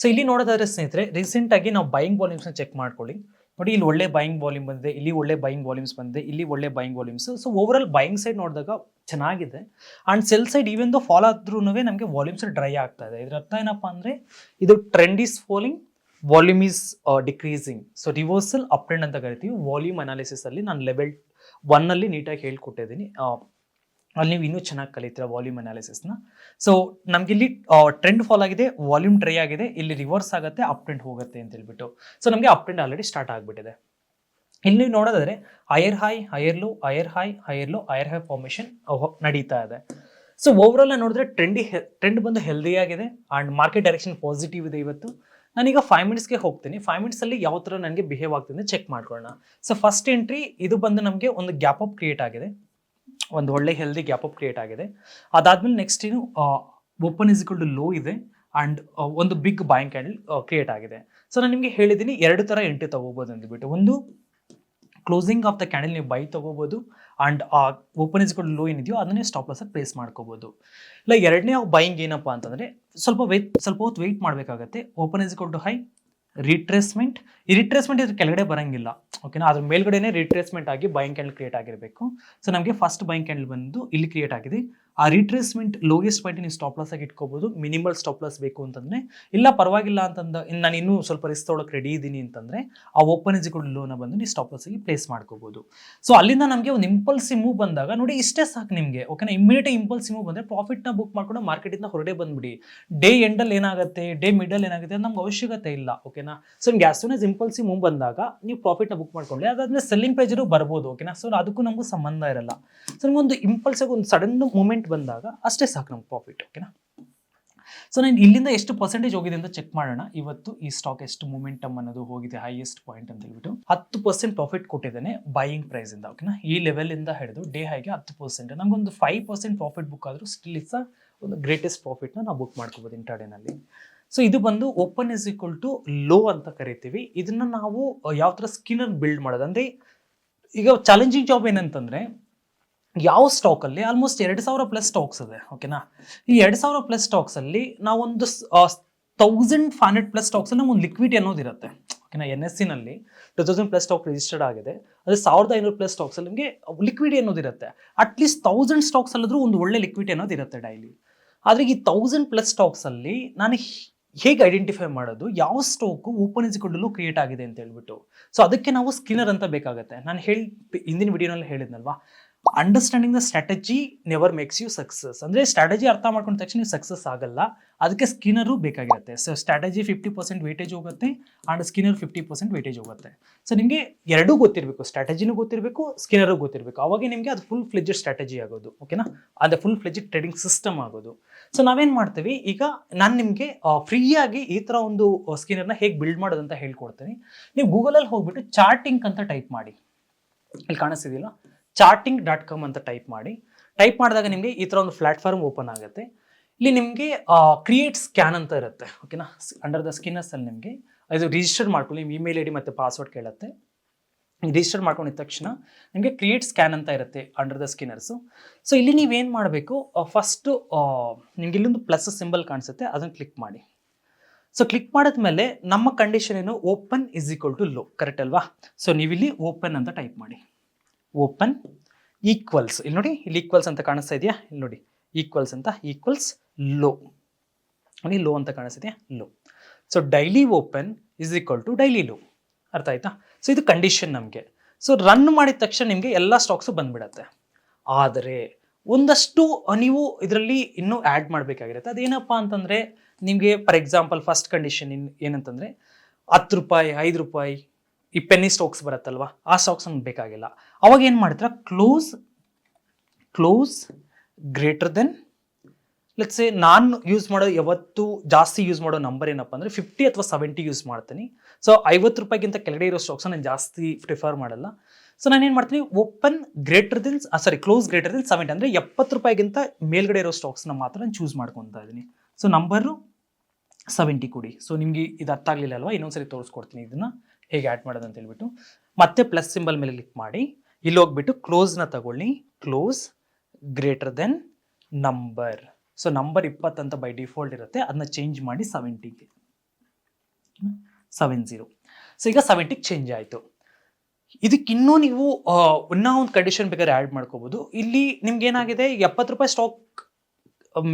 ಸೊ ಇಲ್ಲಿ ನೋಡೋದಾದ್ರೆ ಸ್ನೇಹಿತರೆ ರೀಸೆಂಟಾಗಿ ನಾವು ಬೈಯಿಂಗ್ ವಾಲ್ಯೂಮ್ಸ್ನ ಚೆಕ್ ಮಾಡ್ಕೊಳ್ಳಿ. ನೋಡಿ, ಇಲ್ಲಿ ಒಳ್ಳೆ ಬೈಯಿಂಗ್ ವಾಲ್ಯೂಮ್ ಬಂದಿದೆ, ಇಲ್ಲಿ ಒಳ್ಳೆ ಬೈಯಿಂಗ್ ವಾಲ್ಯೂಮ್ಸ್ ಬಂದಿದೆ, ಇಲ್ಲಿ ಒಳ್ಳೆ buying volumes so over buying side ನೋಡಿದಾಗ ಚೆನ್ನಾಗಿದೆ. And sell side even though follow ಆದ್ರೂ ನಮಗೆ ವಾಲ್ಯೂಮ್ಸ್ ಡ್ರೈ ಆಗ್ತಾ ಇದೆ. ಇದರ ಅರ್ಥ ಏನಪ್ಪ ಅಂದರೆ, ಇದು trend is falling volume is decreasing so reversal up trend ಅಂತ ಕರಿತೀವಿ. ವಾಲ್ಯೂಮ್ ಅನಾಲಿಸಿಸ್ ಅಲ್ಲಿ ನಾನು ಲೆವೆಲ್ ಒನ್ನಲ್ಲಿ ನೀಟಾಗಿ ಹೇಳ್ಕೊಟ್ಟಿದ್ದೀನಿ. ಅಲ್ಲಿ ನೀವು ಇನ್ನೂ ಚೆನ್ನಾಗಿ ಕಲಿತೀರ ವಾಲ್ಯೂಮ್ ಅನಾಲಿಸಿಸ್ನ ಸೊ ನಮಗಿಲ್ಲಿ ಟ್ರೆಂಡ್ ಫಾಲ್ ಆಗಿದೆ ವಾಲ್ಯೂಮ್ ಟ್ರೈ ಆಗಿದೆ, ಇಲ್ಲಿ ರಿವರ್ಸ್ ಆಗುತ್ತೆ ಅಪ್ ಟ್ರೆಂಡ್ ಹೋಗುತ್ತೆ ಅಂತ ಹೇಳ್ಬಿಟ್ಟು. ಸೊ ನಮಗೆ ಅಪ್ ಟ್ರೆಂಡ್ ಆಲ್ರೆಡಿ ಸ್ಟಾರ್ಟ್ ಆಗಿಬಿಟ್ಟಿದೆ. ಇಲ್ಲಿ ನೀವು ನೋಡೋದಾದ್ರೆ higher high higher low higher high higher low higher high formation ನಡೀತಾ ಇದೆ. ಸೊ ಓವರಾಲ್ ನೋಡಿದ್ರೆ ಟ್ರೆಂಡಿ ಟ್ರೆಂಡ್ ಬಂದು ಹೆಲ್ದಿ ಆಗಿದೆ ಆ್ಯಂಡ್ ಮಾರ್ಕೆಟ್ ಡೈರೆಕ್ಷನ್ ಪಾಸಿಟಿವ್ ಇದೆ ಇವತ್ತು. ನಾನೀಗ ಫೈವ್ ಮಿನಿಟ್ಸ್ಗೆ ಹೋಗ್ತೀನಿ. ಫೈವ್ ಮಿನಿಟ್ಸಲ್ಲಿ ಯಾವ ಥರ ನನಗೆ ಬಿಹೇವ್ ಆಗ್ತಿದೆ ಚೆಕ್ ಮಾಡ್ಕೊಳ್ಳೋಣ. ಸೊ ಫಸ್ಟ್ ಎಂಟ್ರಿ ಇದು ಬಂದು ನಮಗೆ ಒಂದು ಗ್ಯಾಪ್ ಅಪ್ ಕ್ರಿಯೇಟ್ ಆಗಿದೆ. ಒಂದು ಒಳ್ಳೆ ಹೆಲ್ದಿ ಗ್ಯಾಪ್ ಅಪ್ ಕ್ರಿಯೇಟ್ ಆಗಿದೆ. ಅದಾದ್ಮೇಲೆ ನೆಕ್ಸ್ಟ್ ಏನು ಓಪನ್ ಇಸ್ ಟು ಲೋ ಇದೆ ಆ್ಯಂಡ್ ಒಂದು ಬಿಗ್ ಬಾಯಿಂಗ್ ಕ್ಯಾಂಡಲ್ ಕ್ರಿಯೇಟ್ ಆಗಿದೆ. ಸೊ ನಾನು ನಿಮಗೆ ಹೇಳಿದ್ದೀನಿ ಎರಡು ಥರ ಎಂಟ್ರಿ ತಗೋಬೋದು ಅಂದ್ಬಿಟ್ಟು. ಒಂದು ಕ್ಲೋಸಿಂಗ್ ಆಫ್ ದ ಕ್ಯಾಂಡಲ್ ನೀವು ಬೈ ತೊಗೋಬೋದು ಆ್ಯಂಡ್ ಆ ಓಪನ್ ಇಸ್ ಲೋ ಏನಿದೆಯೋ ಅದನ್ನೇ ಸ್ಟಾಪ್ ಲಾಸಾಗಿ ಪ್ಲೇಸ್ ಮಾಡ್ಕೋಬೋದು. ಇಲ್ಲ, ಎರಡನೇ ಬೈಯಿಂಗ್ ಏನಪ್ಪ ಅಂತಂದರೆ, ಸ್ವಲ್ಪ ವೆಯ್ಟ್ ಸ್ವಲ್ಪ ಹೊತ್ತು ವೆಯ್ಟ್ ಮಾಡಬೇಕಾಗತ್ತೆ. Open is to high retracement ಈ ರಿಟ್ರೇಸ್ಮೆಂಟ್ ಇದ್ರ ಕೆಳಗಡೆ ಬರಂಗಿಲ್ಲ. ಓಕೆನಾ ಅದ್ರ ಮೇಲ್ಗಡೆನೇ ರಿಟ್ರೇಸ್ಮೆಂಟ್ ಆಗಿ ಬೈಯಿಂಗ್ ಕ್ಯಾಂಡಲ್ ಕ್ರಿಯೇಟ್ ಆಗಿರಬೇಕು. ಸೊ ನಮಗೆ ಫಸ್ಟ್ ಬೈಯಿಂಗ್ ಕ್ಯಾಂಡಲ್ ಬಂದು ಇಲ್ಲಿ ಕ್ರಿಯೇಟ್ ಆಗಿದೆ. ಆ ರಿಟ್ರೇಸ್ಮೆಂಟ್ ಲೋಯೆಸ್ಟ್ ಪಾಯಿಂಟ್ ನೀವು ಸ್ಟಾಪ್ ಲಾಸ್ ಆಗಿ ಇಟ್ಕೋಬಹುದು ಮಿನಿಮಲ್ ಸ್ಟಾಪ್ ಲಾಸ್ ಬೇಕು ಅಂತಂದ್ರೆ, ಇಲ್ಲ ಪರವಾಗಿಲ್ಲ ಅಂತಂದ ನಾನು ಇನ್ನೂ ಸ್ವಲ್ಪ ರಿಸ್ಕ್ ತೊಗೊಳಕ್ಕೆ ರೆಡಿ ಇದ್ದೀನಿ ಅಂತಂದ್ರೆ, ಆ ಓಪನ್ ಇಸಿಕೊಂಡು ಲೋನ ಬಂದು ನೀವು ಸ್ಟಾಪ್ ಲಾಸ್ ಆಗಿ ಪ್ಲೇಸ್ ಮಾಡ್ಕೋಬಹುದು ಸೊ ಅಲ್ಲಿಂದ ನಮಗೆ ಒಂದು ಇಂಪಲ್ಸಿ ಮೂವ್ ಬಂದಾಗ, ನೋಡಿ ಇಷ್ಟೇ ಸಾಕು ನಿಮಗೆ ಓಕೆನಾ ಇಮಿಡಿಯೇಟ್ ಇಂಪಲ್ಸಿ ಮೂವ್ ಬಂದರೆ ಪ್ರಾಫಿಟ್ನ ಬುಕ್ ಮಾಡ್ಕೊಂಡು ಮಾರ್ಕೆಟಿಂದ ಹೊರಡೆ ಬಂದ್ಬಿಡಿ. ಡೇ ಎಂಡಲ್ಲಿ ಏನಾಗುತ್ತೆ ಡೇ ಮಿಡಲ್ ಏನಾಗುತ್ತೆ ನಮ್ಗೆ ಅವಶ್ಯಕತೆ ಇಲ್ಲ ಓಕೆನಾ ಸೊ ನಿಮ್ಗೆ ಆಸ್ ಸೂನ್ ಇಂಪಲ್ಸಿ ಮೂವ್ ಬಂದಾಗ, ನೀವು ಪ್ರಾಫಿಟ್ನ ಬುಕ್ ಮಾಡ್ಕೊಂಡ್ರೆ ಅದಾದ್ಮೇಲೆ ಸೆಲ್ಲಿಂಗ್ ಪ್ರೈಜರು ಬರ್ಬೋದು ಓಕೆನಾ ಸೊ ಅದಕ್ಕೂ ನಮಗೂ ಸಂಬಂಧ ಇರಲ್ಲ. ಸೊ ನಿಮ್ಗೊಂದು ಇಂಪಲ್ಸಾಗಿ ಒಂದು ಸಡನ್ ಮೂಮೆಂಟ್ ಬಂದಾಗ ಅಷ್ಟೇ ಸಾಕು ನಮ್ಗೆ ಪ್ರಾಫಿಟ್ ಓಕೆನಾ ಸೊ ನಾನು ಇಲ್ಲಿಂದ ಎಷ್ಟು ಪರ್ಸೆಂಟೇಜ್ ಹೋಗಿದೆ ಅಂತ ಚೆಕ್ ಮಾಡೋಣ. ಇವತ್ತು ಈ ಸ್ಟಾಕ್ ಎಷ್ಟು ಮೂಮೆಂಟಮ್ ಅನ್ನೋದು ಹೋಗಿದೆ ಹೈಯೆಸ್ಟ್ ಪಾಯಿಂಟ್ ಅಂತ ಹೇಳ್ಬಿಟ್ಟು. ಹತ್ತು ಪರ್ಸೆಂಟ್ ಪ್ರಾಫಿಟ್ ಕೊಟ್ಟಿದ್ದೇನೆ ಬೈಯಿಂಗ್ ಪ್ರೈಸ್ ಇಂದ ಓಕೆನಾ ಈ ಲೆವೆಲ್ ಇಂದ ಹಿಡಿದು ಡೇ ಹೈಗೆ ಹತ್ತು ಪರ್ಸೆಂಟ್ ನಮಗೊಂದು ಫೈವ್ ಪರ್ಸೆಂಟ್ ಪ್ರಾಫಿಟ್ ಬುಕ್ ಆದರೂ ಸ್ಟಿಲ್ ಇಟ್ಸ್ ಒಂದು ಗ್ರೇಟೆಸ್ಟ್ ಪ್ರಾಫಿಟ್ನ ನಾವು ಬುಕ್ ಮಾಡ್ಕೋಬೋದು ಇಂಟರ್ಡೇನಲ್ಲಿ ಸೊ ಇದು ಬಂದು open is equal to low ಅಂತ ಕರಿತೀವಿ. ಇದನ್ನ ನಾವು ಯಾವ ಥರ ಅನ್ನು ಬಿಲ್ಡ್ ಮಾಡೋದು? ಅಂದರೆ ಈಗ ಚಾಲೆಂಜಿಂಗ್ ಜಾಬ್ ಏನಂತಂದ್ರೆ ಯಾವ ಸ್ಟಾಕಲ್ಲಿ ಆಲ್ಮೋಸ್ಟ್ ಎರಡು ಸಾವಿರ ಪ್ಲಸ್ ಸ್ಟಾಕ್ಸ್ ಇದೆ ಓಕೆನಾ ಈ ಎರಡು ಸಾವಿರ ಪ್ಲಸ್ ಸ್ಟಾಕ್ಸಲ್ಲಿ ನಾವೊಂದು ತೌಸಂಡ್ ಫೈವ್ ಹಂಡ್ರೆಡ್ ಪ್ಲಸ್ ಸ್ಟಾಕ್ಸಲ್ಲಿ ಒಂದು ಲಿಕ್ವಿಡ್ ಅನ್ನೋದಿರುತ್ತೆ ಓಕೆನಾ N S ಸಿನಲ್ಲಿ two thousand plus stock registered ಆಗಿದೆ. ಅದೇ ಸಾವಿರದ ಐನೂರು ಪ್ಲಸ್ ಸ್ಟಾಕ್ಸಲ್ಲಿ ನಿಮಗೆ ಲಿಕ್ವಿಡ್ ಅನ್ನೋದಿರುತ್ತೆ ಅಟ್ಲೀಸ್ಟ್ ತೌಸಂಡ್ ಸ್ಟಾಕ್ಸ್ ಅಲ್ಲಿದ್ರೂ ಒಂದು ಒಳ್ಳೆ ಲಿಕ್ವಿಡ್ ಅನ್ನೋದಿರುತ್ತೆ ಡೈಲಿ ಆದರೆ ಈ ತೌಸಂಡ್ ಪ್ಲಸ್ ಸ್ಟಾಕ್ಸಲ್ಲಿ ನಾನು ಹೇಗೆ ಐಡೆಂಟಿಫೈ ಮಾಡೋದು? ಯಾವ ಸ್ಟಾಕು ಓಪನ್ ಇಸಿಕೊಂಡಲ್ಲೂ ಕ್ರಿಯೇಟ್ ಆಗಿದೆ ಅಂತ ಹೇಳ್ಬಿಟ್ಟು. ಸೊ ಅದಕ್ಕೆ ನಾವು ಸ್ಕಿನ್ನರ್ ಅಂತ ಬೇಕಾಗುತ್ತೆ. ನಾನು ಹೇಳಿ, ಹಿಂದಿನ ವಿಡಿಯೋನಲ್ಲಿ ಹೇಳಿದ್ನಲ್ವಾ? Understanding the strategy never makes you success ಅಂದರೆ ಸ್ಟ್ರಾಟಜಿ ಅರ್ಥ ಮಾಡ್ಕೊಂಡ ತಕ್ಷಣ ನೀವು ಸಕ್ಸಸ್ ಆಗಲ್ಲ. ಅದಕ್ಕೆ ಸ್ಕಿನ್ನರು ಬೇಕಾಗಿರುತ್ತೆ. So strategy fifty percent weightage ಹೋಗುತ್ತೆ and screener fifty percent weightage ಹೋಗುತ್ತೆ. ಸೊ ನಿಮಗೆ ಎರಡೂ ಗೊತ್ತಿರಬೇಕು. ಸ್ಟ್ರಾಟಜಿನೂ ಗೊತ್ತಿರಬೇಕು, ಸ್ಕಿನ್ನರು ಗೊತ್ತಿರಬೇಕು. ಅವಾಗ ನಿಮಗೆ ಅದು ಫುಲ್ ಫ್ಲೆಜ್ ಸ್ಟ್ರಾಟಜಿ ಆಗೋದು. ಓಕೆನಾ ಅದು ಫುಲ್ ಫ್ಲೆಜ್ ಟ್ರೇಡಿಂಗ್ ಸಿಸ್ಟಮ್ ಆಗೋದು. ಸೊ ನಾವೇನು ಮಾಡ್ತೀವಿ? ಈಗ ನಾನು ನಿಮಗೆ ಫ್ರೀಯಾಗಿ ಈ ಥರ ಒಂದು ಸ್ಕಿನ್ನರ್ನ ಹೇಗೆ ಬಿಲ್ಡ್ ಮಾಡೋದು ಅಂತ ಹೇಳ್ಕೊಡ್ತೀನಿ. ನೀವು ಗೂಗಲಲ್ಲಿ ಹೋಗ್ಬಿಟ್ಟು ಚಾರ್ಟಿಂಗ್ ಅಂತ ಟೈಪ್ ಮಾಡಿ. ಇಲ್ಲಿ ಕಾಣಿಸ್ತಿದೆಯಲ್ಲ? ಚಾರ್ಟಿಂಗ್ ಡಾಟ್ ಕಾಮ್ ಅಂತ ಟೈಪ್ ಮಾಡಿ. ಟೈಪ್ ಮಾಡಿದಾಗ ನಿಮಗೆ ಈ ಥರ ಒಂದು ಪ್ಲಾಟ್ಫಾರ್ಮ್ ಓಪನ್ ಆಗುತ್ತೆ. ಇಲ್ಲಿ ನಿಮಗೆ ಕ್ರಿಯೇಟ್ ಸ್ಕ್ಯಾನ್ ಅಂತ ಇರುತ್ತೆ. ಓಕೆನಾ? ಅಂಡರ್ ದ ಸ್ಕಿನ್ನರ್ಸ್ ಅಲ್ಲಿ ನಿಮಗೆ. ಇದು ರಿಜಿಸ್ಟರ್ ಮಾಡ್ಕೊಳ್ಳಿ. ನಿಮ್ಮ ಇಮೇಲ್ ಐ ಡಿ ಮತ್ತು ಪಾಸ್ವರ್ಡ್ ಕೇಳುತ್ತೆ. ರಿಜಿಸ್ಟರ್ ಮಾಡ್ಕೊಂಡಿದ ತಕ್ಷಣ ನಿಮಗೆ ಕ್ರಿಯೇಟ್ ಸ್ಕ್ಯಾನ್ ಅಂತ ಇರುತ್ತೆ ಅಂಡರ್ ದ ಸ್ಕಿನ್ನರ್ಸು ಸೊ ಇಲ್ಲಿ ನೀವೇನು ಮಾಡಬೇಕು? ಫಸ್ಟು ನಿಮಗೆ ಇಲ್ಲೊಂದು ಪ್ಲಸ್ ಸಿಂಬಲ್ ಕಾಣಿಸುತ್ತೆ. ಅದನ್ನು ಕ್ಲಿಕ್ ಮಾಡಿ. ಸೊ ಕ್ಲಿಕ್ ಮಾಡಿದ ಮೇಲೆ ನಮ್ಮ ಕಂಡೀಷನ್ ಏನು? Open is equal to low correct ಅಲ್ವಾ? ಸೊ ನೀವಿಲ್ಲಿ ಓಪನ್ ಅಂತ ಟೈಪ್ ಮಾಡಿ. Open equals. ಇಲ್ಲಿ ನೋಡಿ, ಇಲ್ಲಿ ಈಕ್ವಲ್ಸ್ ಅಂತ ಕಾಣಿಸ್ತಾ ಇದೆಯಾ? ಇಲ್ಲಿ ನೋಡಿ, ಈಕ್ವಲ್ಸ್ ಅಂತ ಈಕ್ವಲ್ಸ್ ಲೋ. ನೋಡಿ, ಲೋ ಅಂತ ಕಾಣಿಸ್ತಿದೆಯಾ low. So daily open is equal to daily low ಅರ್ಥ ಆಯ್ತಾ? ಸೊ ಇದು ಕಂಡೀಷನ್ ನಮಗೆ. ಸೊ ರನ್ ಮಾಡಿದ ತಕ್ಷಣ ನಿಮಗೆ ಎಲ್ಲ ಸ್ಟಾಕ್ಸು ಬಂದ್ಬಿಡತ್ತೆ. ಆದರೆ, ಒಂದಷ್ಟು ನೀವು ಇದರಲ್ಲಿ ಇನ್ನೂ ಆ್ಯಡ್ ಮಾಡಬೇಕಾಗಿರುತ್ತೆ. ಅದೇನಪ್ಪ ಅಂತಂದರೆ, ನಿಮಗೆ for example first condition in ಏನಂತಂದರೆ, ಹತ್ತು ರೂಪಾಯಿ, ಐದು ರೂಪಾಯಿ ಈ ಪೆನ್ನಿ ಸ್ಟಾಕ್ಸ್ ಬರುತ್ತಲ್ವ, ಆ ಸ್ಟಾಕ್ಸ್ ನಮ್ಗೆ ಬೇಕಾಗಿಲ್ಲ. ಅವಾಗ ಏನು ಮಾಡ್ತೀರಾ close close greater than let's ನಾನು ಯೂಸ್ ಮಾಡೋ ಯಾವತ್ತು ಜಾಸ್ತಿ ಯೂಸ್ ಮಾಡೋ ನಂಬರ್ ಏನಪ್ಪ ಅಂದರೆ ಫಿಫ್ಟಿ ಅಥವಾ ಸೆವೆಂಟಿ ಯೂಸ್ ಮಾಡ್ತೀನಿ. ಸೊ ಐವತ್ತು ರೂಪಾಯಿಗಿಂತ ಕೆಳಗಡೆ ಇರೋ ಸ್ಟಾಕ್ಸ್ ನಾನು ಜಾಸ್ತಿ ಪ್ರಿಫರ್ ಮಾಡಲ್ಲ. ಸೊ ನಾನು ಏನು ಮಾಡ್ತೀನಿ open greater than sorry close greater than seventy ಅಂದರೆ ಎಪ್ಪತ್ತು ರೂಪಾಯಿಗಿಂತ ಮೇಲ್ಗಡೆ ಇರೋ ಸ್ಟಾಕ್ಸ್ನ ಮಾತ್ರ ನಾನು ಚೂಸ್ ಮಾಡ್ಕೊತಾ ಇದ್ದೀನಿ ಸೊ ನಂಬರು ಸೆವೆಂಟಿ ಕೊಡಿ. ಸೊ ನಿಮಗೆ ಇದು ಅರ್ಥ ಆಗಲಿಲ್ಲ ಅಲ್ವಾ, ಇನ್ನೊಂದ್ಸರಿ ತೋರಿಸ್ಕೊಡ್ತೀನಿ ಇದನ್ನು. ಹೇಗೆ ಆ್ಯಡ್ ಮಾಡೋದು ಅಂತ ಹೇಳ್ಬಿಟ್ಟು ಮತ್ತೆ ಪ್ಲಸ್ ಸಿಂಬಲ್ ಮೇಲೆ ಕ್ಲಿಕ್ ಮಾಡಿ. ಇಲ್ಲಿ ಹೋಗ್ಬಿಟ್ಟು ಕ್ಲೋಸ್ನ ತಗೊಳ್ಳಿ. Close greater than number so number ಇಪ್ಪತ್ತಂತ by default ಇರುತ್ತೆ. ಅದನ್ನ ಚೇಂಜ್ ಮಾಡಿ ಸೆವೆಂಟಿಗೆ ಸೆವೆನ್ ಜೀರೋ ಸೊ ಈಗ ಸೆವೆಂಟಿಗೆ ಚೇಂಜ್ ಆಯಿತು. ಇದಕ್ಕೆ ಇನ್ನೂ ನೀವು ಇನ್ನೂ ಒಂದು ಕಂಡೀಷನ್ ಬೇಕಾದ್ರೆ ಆ್ಯಡ್ ಮಾಡ್ಕೋಬೋದು. ಇಲ್ಲಿ ನಿಮ್ಗೆ ಏನಾಗಿದೆ? ಎಪ್ಪತ್ತು ರೂಪಾಯಿ ಸ್ಟಾಕ್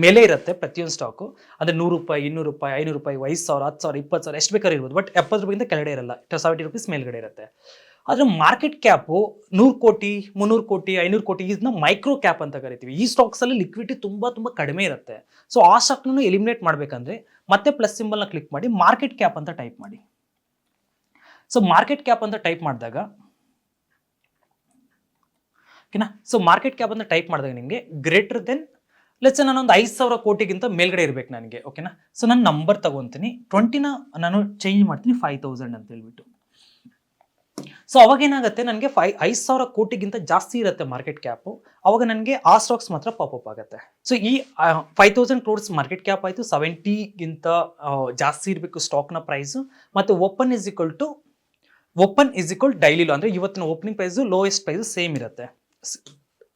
ಮೇಲೆ ಇರುತ್ತೆ ಪ್ರತಿಯೊಂದು ಸ್ಟಾಕು. ಅಂದರೆ ನೂರು ರೂಪಾಯಿ, ಇನ್ನೂರು ರೂಪಾಯಿ, ಐನೂರು ರೂಪಾಯಿ, ಐದು ಸಾವಿರ, ಹತ್ತು ಸಾವಿರ, ಇಪ್ಪತ್ತು ಸಾವಿರ, ಎಷ್ಟು ಬೇಕಾದ್ರೂ ಇರ್ಬೋದು. ಬಟ್ ಎಪ್ಪತ್ತು ರೂಪಾಯಿಂದ ಕೆಳಗಡೆ ಇರಲ್ಲ. ಸೆವೆಂಟಿ ರುಪೀಸ್ ಮೇಲ್ಗಡೆ ಇರುತ್ತೆ. ಆದರೆ ಮಾರ್ಕೆಟ್ ಕ್ಯಾಪು ನೂರು ಕೋಟಿ, ಮುನ್ನೂರು ಕೋಟಿ, ಐನೂರು ಕೋಟಿ ಇದನ್ನ ಮೈಕ್ರೋ ಕ್ಯಾಪ್ ಅಂತ ಕರಿತೀವಿ. ಈ ಸ್ಟಾಕ್ಸಲ್ಲಿ ಲಿಕ್ವಿಡಿಟಿ ತುಂಬ ತುಂಬ ಕಡಿಮೆ ಇರುತ್ತೆ. ಸೊ ಆ ಸ್ಟಾಕ್ನೂ ಎಲಿಮಿನೇಟ್ ಮಾಡಬೇಕಂದ್ರೆ ಮತ್ತೆ ಪ್ಲಸ್ ಸಿಂಬಲ್ನ ಕ್ಲಿಕ್ ಮಾಡಿ ಮಾರ್ಕೆಟ್ ಕ್ಯಾಪ್ ಅಂತ ಟೈಪ್ ಮಾಡಿ. ಸೊ ಮಾರ್ಕೆಟ್ ಕ್ಯಾಪ್ ಅಂತ ಟೈಪ್ ಮಾಡಿದಾಗ, ಓಕೆನಾ? ಸೊ ಮಾರ್ಕೆಟ್ ಕ್ಯಾಪ್ ಅಂತ ಟೈಪ್ ಮಾಡಿದಾಗ ನಿಮಗೆ ಗ್ರೇಟರ್ ದೆನ್ ಲೆಟ್ಸ್ ನಾನೊಂದು ಐದು ಸಾವಿರ ಕೋಟಿಗಿಂತ ಮೇಲ್ಗಡೆ ಇರಬೇಕು ನನಗೆ ಓಕೆನಾ ಸೊ ನಾನು ನಂಬರ್ ತಗೊತೀನಿ. ಟ್ವೆಂಟಿನ ನಾನು ಚೇಂಜ್ ಮಾಡ್ತೀನಿ ಫೈವ್ ತೌಸಂಡ್ ಅಂತ ಹೇಳ್ಬಿಟ್ಟು. ಸೊ ಅವಾಗ ಏನಾಗುತ್ತೆ? ನನಗೆ ಫೈ ಐದು ಸಾವಿರ ಕೋಟಿಗಿಂತ ಜಾಸ್ತಿ ಇರುತ್ತೆ ಮಾರ್ಕೆಟ್ ಕ್ಯಾಪು ಅವಾಗ ನನಗೆ ಆ ಸ್ಟಾಕ್ಸ್ ಮಾತ್ರ ಪಾಪಪ್ ಆಗುತ್ತೆ. ಸೊ ಈ five thousand crores market cap ಆಯಿತು. ಸೆವೆಂಟಿಗಿಂತ ಜಾಸ್ತಿ ಇರಬೇಕು ಸ್ಟಾಕ್ನ ಪ್ರೈಸು ಮತ್ತು open is equal to open is equal daily low ಅಂದರೆ ಇವತ್ತಿನ opening price lowest price same ಇರುತ್ತೆ.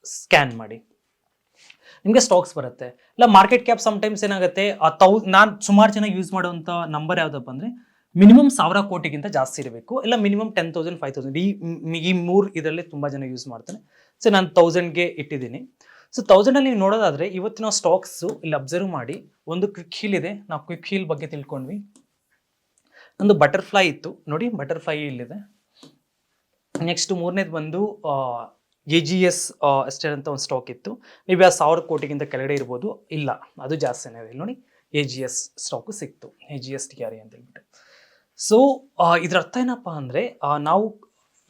ಸ್ಕ್ಯಾನ್ ಮಾಡಿ. ನಿಮಗೆ ಸ್ಟಾಕ್ಸ್ ಬರುತ್ತೆ. ಇಲ್ಲ ಮಾರ್ಕೆಟ್ ಕ್ಯಾಪ್ ಸಮ್ಟೈಮ್ಸ್ ಏನಾಗುತ್ತೆ, ಆ ತೌ ನಾನು ಸುಮಾರು ಜನ ಯೂಸ್ ಮಾಡುವಂಥ ನಂಬರ್ ಯಾವುದಪ್ಪ ಅಂದರೆ ಮಿನಿಮಮ್ ಸಾವಿರ ಕೋಟಿಗಿಂತ ಜಾಸ್ತಿ ಇರಬೇಕು. ಇಲ್ಲ minimum ten thousand five thousand ಈ ಈ ಮೂರು ಇದರಲ್ಲಿ ತುಂಬ ಜನ ಯೂಸ್ ಮಾಡ್ತಾನೆ ಸೊ ನಾನು ತೌಸಂಡ್ಗೆ ಇಟ್ಟಿದ್ದೀನಿ. ಸೊ ತೌಸಂಡಲ್ಲಿ ನೀವು ನೋಡೋದಾದರೆ ಇವತ್ತಿನ ಸ್ಟಾಕ್ಸು ಇಲ್ಲಿ ಅಬ್ಸರ್ವ್ ಮಾಡಿ, ಒಂದು ಕ್ವಿಕ್ ಹೀಲ್ ಇದೆ. ನಾವು ಕ್ವಿಕ್ ಹೀಲ್ ಬಗ್ಗೆ ತಿಳ್ಕೊಂಡ್ವಿ. ಒಂದು ಬಟರ್ಫ್ಲೈ ಇತ್ತು. ನೋಡಿ ಬಟರ್ಫ್ಲೈ ಇಲ್ಲಿದೆ ನೆಕ್ಸ್ಟ್ ಮೂರನೇದು ಬಂದು ಎ ಜಿ ಎಸ್ ಅಷ್ಟೇ ಅಂತ ಒಂದು ಸ್ಟಾಕ್ ಇತ್ತು. ಮೇಬಿ ಆ ಸಾವಿರ ಕೋಟಿಗಿಂತ ಕೆಳಗಡೆ ಇರ್ಬೋದು. ಇಲ್ಲ, ಅದು ಜಾಸ್ತಿನೇ ಇದೆ. ನೋಡಿ ಎ ಜಿ ಎಸ್ ಸ್ಟಾಕು ಸಿಕ್ತು. A G S T R ಅಂತ ಹೇಳ್ಬಿಟ್ಟು. ಸೊ ಇದ್ರ ಅರ್ಥ ಏನಪ್ಪ ಅಂದರೆ ನಾವು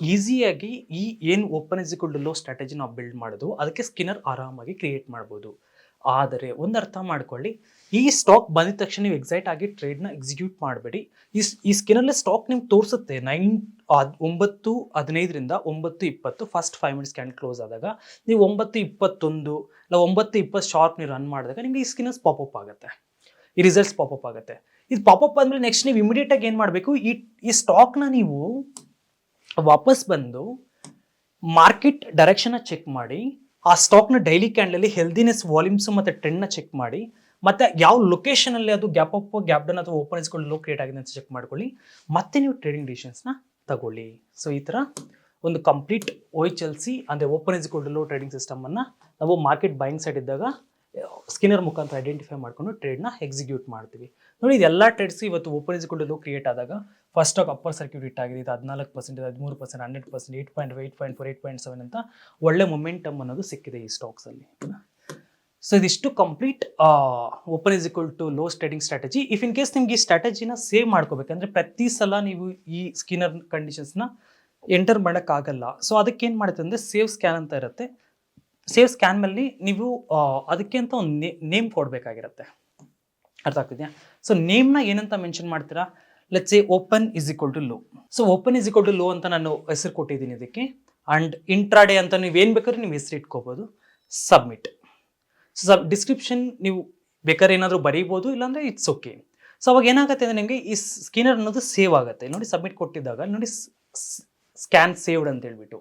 ಈಸಿಯಾಗಿ ಈ ಏನು open is equal low strategy ನಾವು ಬಿಲ್ಡ್ ಮಾಡೋದು, ಅದಕ್ಕೆ ಸ್ಕಿನ್ನರ್ ಆರಾಮಾಗಿ ಕ್ರಿಯೇಟ್ ಮಾಡ್ಬೋದು. ಆದರೆ ಒಂದು ಅರ್ಥ ಮಾಡ್ಕೊಳ್ಳಿ. ಈ ಸ್ಟಾಕ್ ಬಂದಿದ ತಕ್ಷಣ ನೀವು ಎಕ್ಸೈಟ್ ಆಗಿ ಟ್ರೇಡ್ನ ಎಕ್ಸಿಕ್ಯೂಟ್ ಮಾಡಬೇಡಿ. ಈ ಈ ಸ್ಕಿನಲ್ಲಿ ಸ್ಟಾಕ್ ನಿಮ್ಗೆ ತೋರಿಸುತ್ತೆ. ನೈನ್ ಒಂಬತ್ತು, ಹದಿನೈದರಿಂದ ಒಂಬತ್ತು ಇಪ್ಪತ್ತು first five minutes candle close ಆದಾಗ ನೀವು ಒಂಬತ್ತು ಇಪ್ಪತ್ತೊಂದು, ಇಲ್ಲ ಒಂಬತ್ತು ಇಪ್ಪತ್ತು ಶಾರ್ಪ್ ನೀವು ರನ್ ಮಾಡಿದಾಗ ನಿಮಗೆ ಈ ಸ್ಕಿನ್ನರ್ಸ್ ಪಾಪಪ್ ಆಗುತ್ತೆ. ಈ ರಿಸಲ್ಟ್ಸ್ ಪಾಪಪ್ ಆಗುತ್ತೆ. ಇದು ಪಾಪಪ್ ಆದಮೇಲೆ ನೆಕ್ಸ್ಟ್ ನೀವು ಇಮಿಡಿಯೇಟಾಗಿ ಏನು ಮಾಡಬೇಕು? ಈ ಈ ಸ್ಟಾಕ್ನ ನೀವು ವಾಪಸ್ ಬಂದು ಮಾರ್ಕೆಟ್ ಡೈರೆಕ್ಷನ್ನ ಚೆಕ್ ಮಾಡಿ ಆ ಸ್ಟಾಕ್ನ ಡೈಲಿ ಕ್ಯಾಂಡಲಲ್ಲಿ ಹೆಲ್ದಿನೆಸ್ ವಾಲ್ಯೂಮ್ಸ್ ಮತ್ತು ಟ್ರೆಂಡ್ನ ಚೆಕ್ ಮಾಡಿ, ಮತ್ತೆ ಯಾವ ಲೊಕೇಶನಲ್ಲಿ ಅದು ಗ್ಯಾಪ್ ಅಪ್ ಗ್ಯಾಪ್ ಡನ್ ಅಥವಾ ಓಪನ್ ಲೋ ಕ್ರಿಯೇಟ್ ಆಗಿದೆ ಅಂತ ಚೆಕ್ ಮಾಡ್ಕೊಳ್ಳಿ. ಮತ್ತೆ ನೀವು ಟ್ರೇಡಿಂಗ್ ಡಿಸಿಷನ್ಸ್ನ ತಗೊಳ್ಳಿ. ಸೊ ಈ ಥರ ಒಂದು ಕಂಪ್ಲೀಟ್ ಓಯ್ ಚಲ್ಸಿ ಅಂದರೆ ಓಪನ್ ಇಸ್ಕೊಂಡು ಲೋ ಟ್ರೇಡಿಂಗ್ ಸಿಸ್ಟಮನ್ನು ನಾವು ಮಾರ್ಕೆಟ್ ಬೈಯಿಂಗ್ ಸೈಡ್ ಇದ್ದಾಗ, ಸ್ಕಿನ್ನರ್ ಮುಖಾಂತರ ಐಡೆಂಟಿಫೈ ಮಾಡ್ಕೊಂಡು ಟ್ರೇಡ್ನ ಎಕ್ಸಿಕ್ಯೂಟ್ ಮಾಡ್ತೀವಿ. ನೋಡಿ ಇದೆಲ್ಲ ಟ್ರೇಡ್ಸ್ ಇವತ್ತು ಓಪನ್ ಇಸ್ಕೊಂಡು ಲೋ ಕ್ರಿಯೇಟ್ ಆದಾಗ first stock upper circuit hit ಆಗಿದೆ. ಇದು ಹದಿನಾಲ್ಕು ಪರ್ಸೆಂಟ್ ಹದಿಮೂರು percent hundred percent eight point eight point four eight point seven ಅಂತ ಒಳ್ಳೆ ಮೊಮೆಂಟಮ್ ಅನ್ನೋದು ಸಿಕ್ಕಿದೆ ಈ ಸ್ಟಾಕ್ಸಲ್ಲಿ ಸೊ ಇದಿಷ್ಟು complete open is equal to low trading strategy if in case ನಿಮ್ಗೆ ಈ ಸ್ಟ್ರಾಟಜಿನ ಸೇವ್ ಮಾಡ್ಕೋಬೇಕಂದ್ರೆ ಪ್ರತಿ ಸಲ ನೀವು ಈ ಸ್ಕಿನ್ನರ್ ಕಂಡೀಷನ್ಸ್ನ ಎಂಟರ್ ಮಾಡೋಕ್ಕಾಗಲ್ಲ. ಸೊ ಅದಕ್ಕೆ ಏನು ಮಾಡುತ್ತೆ ಅಂದರೆ ಸೇವ್ ಸ್ಕ್ಯಾನ್ ಅಂತ ಇರುತ್ತೆ. ಸೇವ್ ಸ್ಕ್ಯಾನ್ ಮೇಲೆ ನೀವು ಅದಕ್ಕೆ ಅಂತ ಒಂದು ನೇಮ್ ಕೊಡಬೇಕಾಗಿರುತ್ತೆ. ಅರ್ಥ ಆಗ್ತಿದೆಯಾ? ಸೊ ನೇಮ್ನ ಏನಂತ ಮೆನ್ಷನ್ ಮಾಡ್ತೀರಾ? Let's a open is equal to low so open is equal to low ಅಂತ ನಾನು ಹೆಸರು ಕೊಟ್ಟಿದ್ದೀನಿ ಇದಕ್ಕೆ. ಆ್ಯಂಡ್ ಇಂಟ್ರಾಡೇ ಅಂತ ನೀವು ಏನು ಬೇಕಾದ್ರೂ ನೀವು ಹೆಸರು ಇಟ್ಕೋಬೋದು. ಸಬ್ಮಿಟ್ ಸೊ ಸಬ್ ಡಿಸ್ಕ್ರಿಪ್ಷನ್ ನೀವು ಬೇಕಾದ್ರೆ ಏನಾದರೂ ಬರೀಬೋದು, ಇಲ್ಲಾಂದರೆ ಇಟ್ಸ್ ಓಕೆ ಸೊ ಅವಾಗ ಏನಾಗುತ್ತೆ ಅಂದರೆ ನಿಮಗೆ ಈ ಸ್ಕೀನರ್ ಅನ್ನೋದು ಸೇವ್ ಆಗುತ್ತೆ. ನೋಡಿ ಸಬ್ಮಿಟ್ ಕೊಟ್ಟಿದ್ದಾಗ, ನೋಡಿ ಸ್ಕ್ಯಾನ್ ಸೇವ್ಡ್ ಅಂತ ಹೇಳ್ಬಿಟ್ಟು.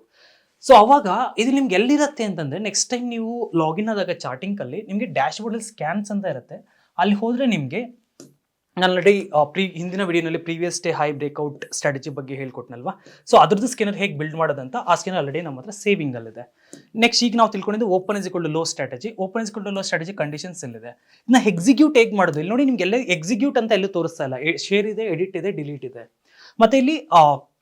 ಸೊ ಅವಾಗ ಇದು ನಿಮ್ಗೆ ಎಲ್ಲಿರುತ್ತೆ ಅಂತಂದರೆ ನೆಕ್ಸ್ಟ್ ಟೈಮ್ ನೀವು ಲಾಗಿನ್ ಆದಾಗ ಚಾಟಿಂಗಲ್ಲಿ ನಿಮಗೆ ಡ್ಯಾಶ್ ಬೋರ್ಡಲ್ಲಿ ಸ್ಕ್ಯಾನ್ಸ್ ಅಂತ ಇರುತ್ತೆ. ಅಲ್ಲಿ ಹೋದರೆ ನಿಮಗೆ ನಾನು ಆಲ್ರೆಡಿ ಪ್ರೀ ಹಿಂದಿನ ವಿಡಿಯೋನಲ್ಲಿ previous day high breakout strategy ಬಗ್ಗೆ ಹೇಳ್ಕೊಟ್ನಲ್ವಾ? ಸೊ ಅದ್ರದ್ದು ಸ್ಕಿನರ್ ಹೇಗೆ ಬಿಲ್ಡ್ ಮಾಡೋದಂತ ಆ ಸ್ಕಿನರ್ ಆಲ್ರೆಡಿ ನಮ್ಮ ಹತ್ರ ಸೇವಿಂಗಲ್ಲಿದೆ ನೆಕ್ಸ್ಟ್ ಈಗ ನಾವು ತಿಳ್ಕೊಂಡಿದ್ದು open is low strategy open is low strategy conditions ಇಲ್ಲಿದೆ. ಇನ್ನು ಎಕ್ಸಿಕ್ಯೂಟ್ ಹೇಗೆ ಮಾಡೋದು? ಇಲ್ಲಿ ನೋಡಿ ನಿಮ್ಗೆ ಎಲ್ಲ ಎಕ್ಸಿಕ್ಯೂಟ್ ಅಂತ ಎಲ್ಲೂ ತೋರಿಸ್ತಾ ಇಲ್ಲ. ಶೇರ್ ಇದೆ ಎಡಿಟ್ ಇದೆ ಡಿಲೀಟ್ ಇದೆ. ಮತ್ತೆ ಇಲ್ಲಿ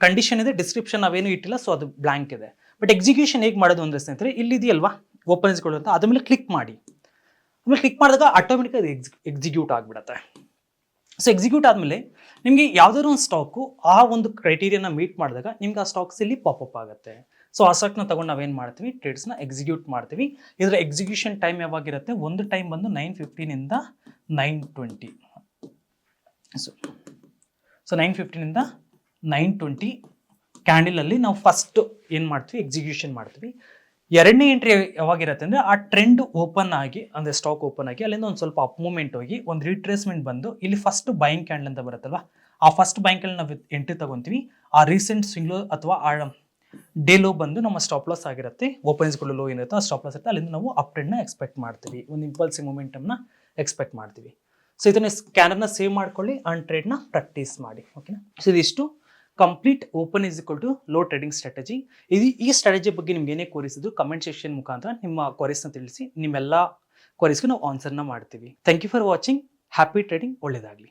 ಕಂಡೀಷನ್ ಇದೆ ಡಿಸ್ಕ್ರಿಪ್ಷನ್ ನಾವೇನು ಇಟ್ಟಿಲ್ಲ ಸೊ ಅದು ಬ್ಲ್ಯಾಂಕ್ ಇದೆ. ಬಟ್ ಎಕ್ಸಿಕ್ಯೂಷನ್ ಹೇಗೆ ಮಾಡೋದು ಅಂದ್ರೆ ಸ್ನೇಹಿತರೆ ಇಲ್ಲಿದೆಯಲ್ವಾ ಓಪನ್ ಅಂತ. ಅದ್ರ ಮೇಲೆ ಕ್ಲಿಕ್ ಮಾಡಿ. ಆಮೇಲೆ ಕ್ಲಿಕ್ ಮಾಡಿದಾಗ ಆಟೋಮೆಟಿಕ್ ಅದು ಎಕ್ಸ್ ಎಕ್ಸಿಕ್ಯೂಟ್ ಆಗಿಬಿಡತ್ತೆ. ಸೊ ಎಕ್ಸಿಕ್ಯೂಟ್ ಆದಮೇಲೆ ನಿಮಗೆ ಯಾವುದಾದ್ರು ಒಂದು ಸ್ಟಾಕು ಆ ಒಂದು ಕ್ರೈಟೀರಿಯಾನ ಮೀಟ್ ಮಾಡಿದಾಗ ನಿಮ್ಗೆ ಆ ಸ್ಟಾಕ್ಸ್ ಇಲ್ಲಿ ಪಾಪಪ್ ಆಗುತ್ತೆ. ಸೊ ಆ ಸ್ಟಾಕ್ನ ತಗೊಂಡು ನಾವೇನು ಮಾಡ್ತೀವಿ? ಟ್ರೇಡ್ಸ್ನ ಎಕ್ಸಿಕ್ಯೂಟ್ ಮಾಡ್ತೀವಿ. ಇದರ ಎಕ್ಸಿಕ್ಯೂಷನ್ ಟೈಮ್ ಯಾವಾಗಿರುತ್ತೆ? ಒಂದು ಟೈಮ್ ಬಂದು nine ಫಿಫ್ಟೀನಿಂದ nine twenty so so nine ಫಿಫ್ಟೀನಿಂದ nine twenty ಕ್ಯಾಂಡಲಲ್ಲಿ ನಾವು ಫಸ್ಟ್ ಏನು ಮಾಡ್ತೀವಿ? ಎಕ್ಸಿಕ್ಯೂಷನ್ ಮಾಡ್ತೀವಿ. ಎರಡನೇ ಎಂಟ್ರಿ ಯಾವಾಗಿರುತ್ತೆ ಅಂದರೆ ಆ ಟ್ರೆಂಡ್ ಓಪನ್ ಆಗಿ, ಅಂದರೆ ಸ್ಟಾಕ್ ಓಪನ್ ಆಗಿ, ಅಲ್ಲಿಂದ ಒಂದು ಸ್ವಲ್ಪ ಅಪ್ ಮೂಮೆಂಟ್ ಹೋಗಿ, ಒಂದು ರಿಟ್ರೇಸ್ಮೆಂಟ್ ಬಂದು, ಇಲ್ಲಿ ಫಸ್ಟ್ ಬೈಯಿಂಗ್ ಕ್ಯಾಂಡಲ್ ಅಂತ ಬರುತ್ತಲ್ವ? ಆ ಫಸ್ಟ್ ಬ್ಯಾಂಕಲ್ಲಿ ನಾವು ಎಂಟ್ರಿ ತಗೊಂತೀವಿ. ಆ ರೀಸೆಂಟ್ ಸ್ವಿಂಗ್ಲೋ ಅಥವಾ ಆ ಡೇ ಲೋ ಬಂದು ನಮ್ಮ ಸ್ಟಾಪ್ ಲಾಸ್ ಆಗಿರುತ್ತೆ. ಓಪನ್ಸ್ಗಳು ಲೋ ಏನಿರುತ್ತೆ ಆ ಸ್ಟಾಪ್ ಲಾಸ್ ಇರುತ್ತೆ. ಅಲ್ಲಿಂದ ನಾವು ಅಪ್ ಟ್ರೆಂಡ್ನ ಎಕ್ಸ್ಪೆಕ್ಟ್ ಮಾಡ್ತೀವಿ. ಒಂದು ಇಂಪಲ್ಸಿವ್ ಮೊಮೆಂಟಮ್ನ ಎಕ್ಸ್ಪೆಕ್ಟ್ ಮಾಡ್ತೀವಿ. ಸೊ ಇದನ್ನ ಸ್ಕ್ಯಾನರ್ನ ಸೇವ್ ಮಾಡ್ಕೊಳ್ಳಿ ಆನ್ ಟ್ರೇಡ್ನ ಪ್ರಾಕ್ಟೀಸ್ ಮಾಡಿ. ಓಕೆನಾ ಸೊ ಇದಿಷ್ಟು. Complete open is equal to low trading strategy ಇದು ಈ ಸ್ಟ್ರಾಟಜಿ ಬಗ್ಗೆ ನಿಮ್ಗೆ ಏನೇ ಕೋರಿಸಿದ್ರು ಕಮೆಂಟ್ ಸೆಕ್ಷನ್ ಮುಖಾಂತರ ನಿಮ್ಮ ಕ್ವರೀಸ್ನ ತಿಳಿಸಿ, ನಿಮ್ಮೆಲ್ಲ ಕ್ವರೀಸ್ಗೆ ನಾವು ಆನ್ಸರ್ನ ಮಾಡ್ತೀವಿ. Thank you for watching happy trading ಒಳ್ಳೆಯದಾಗಲಿ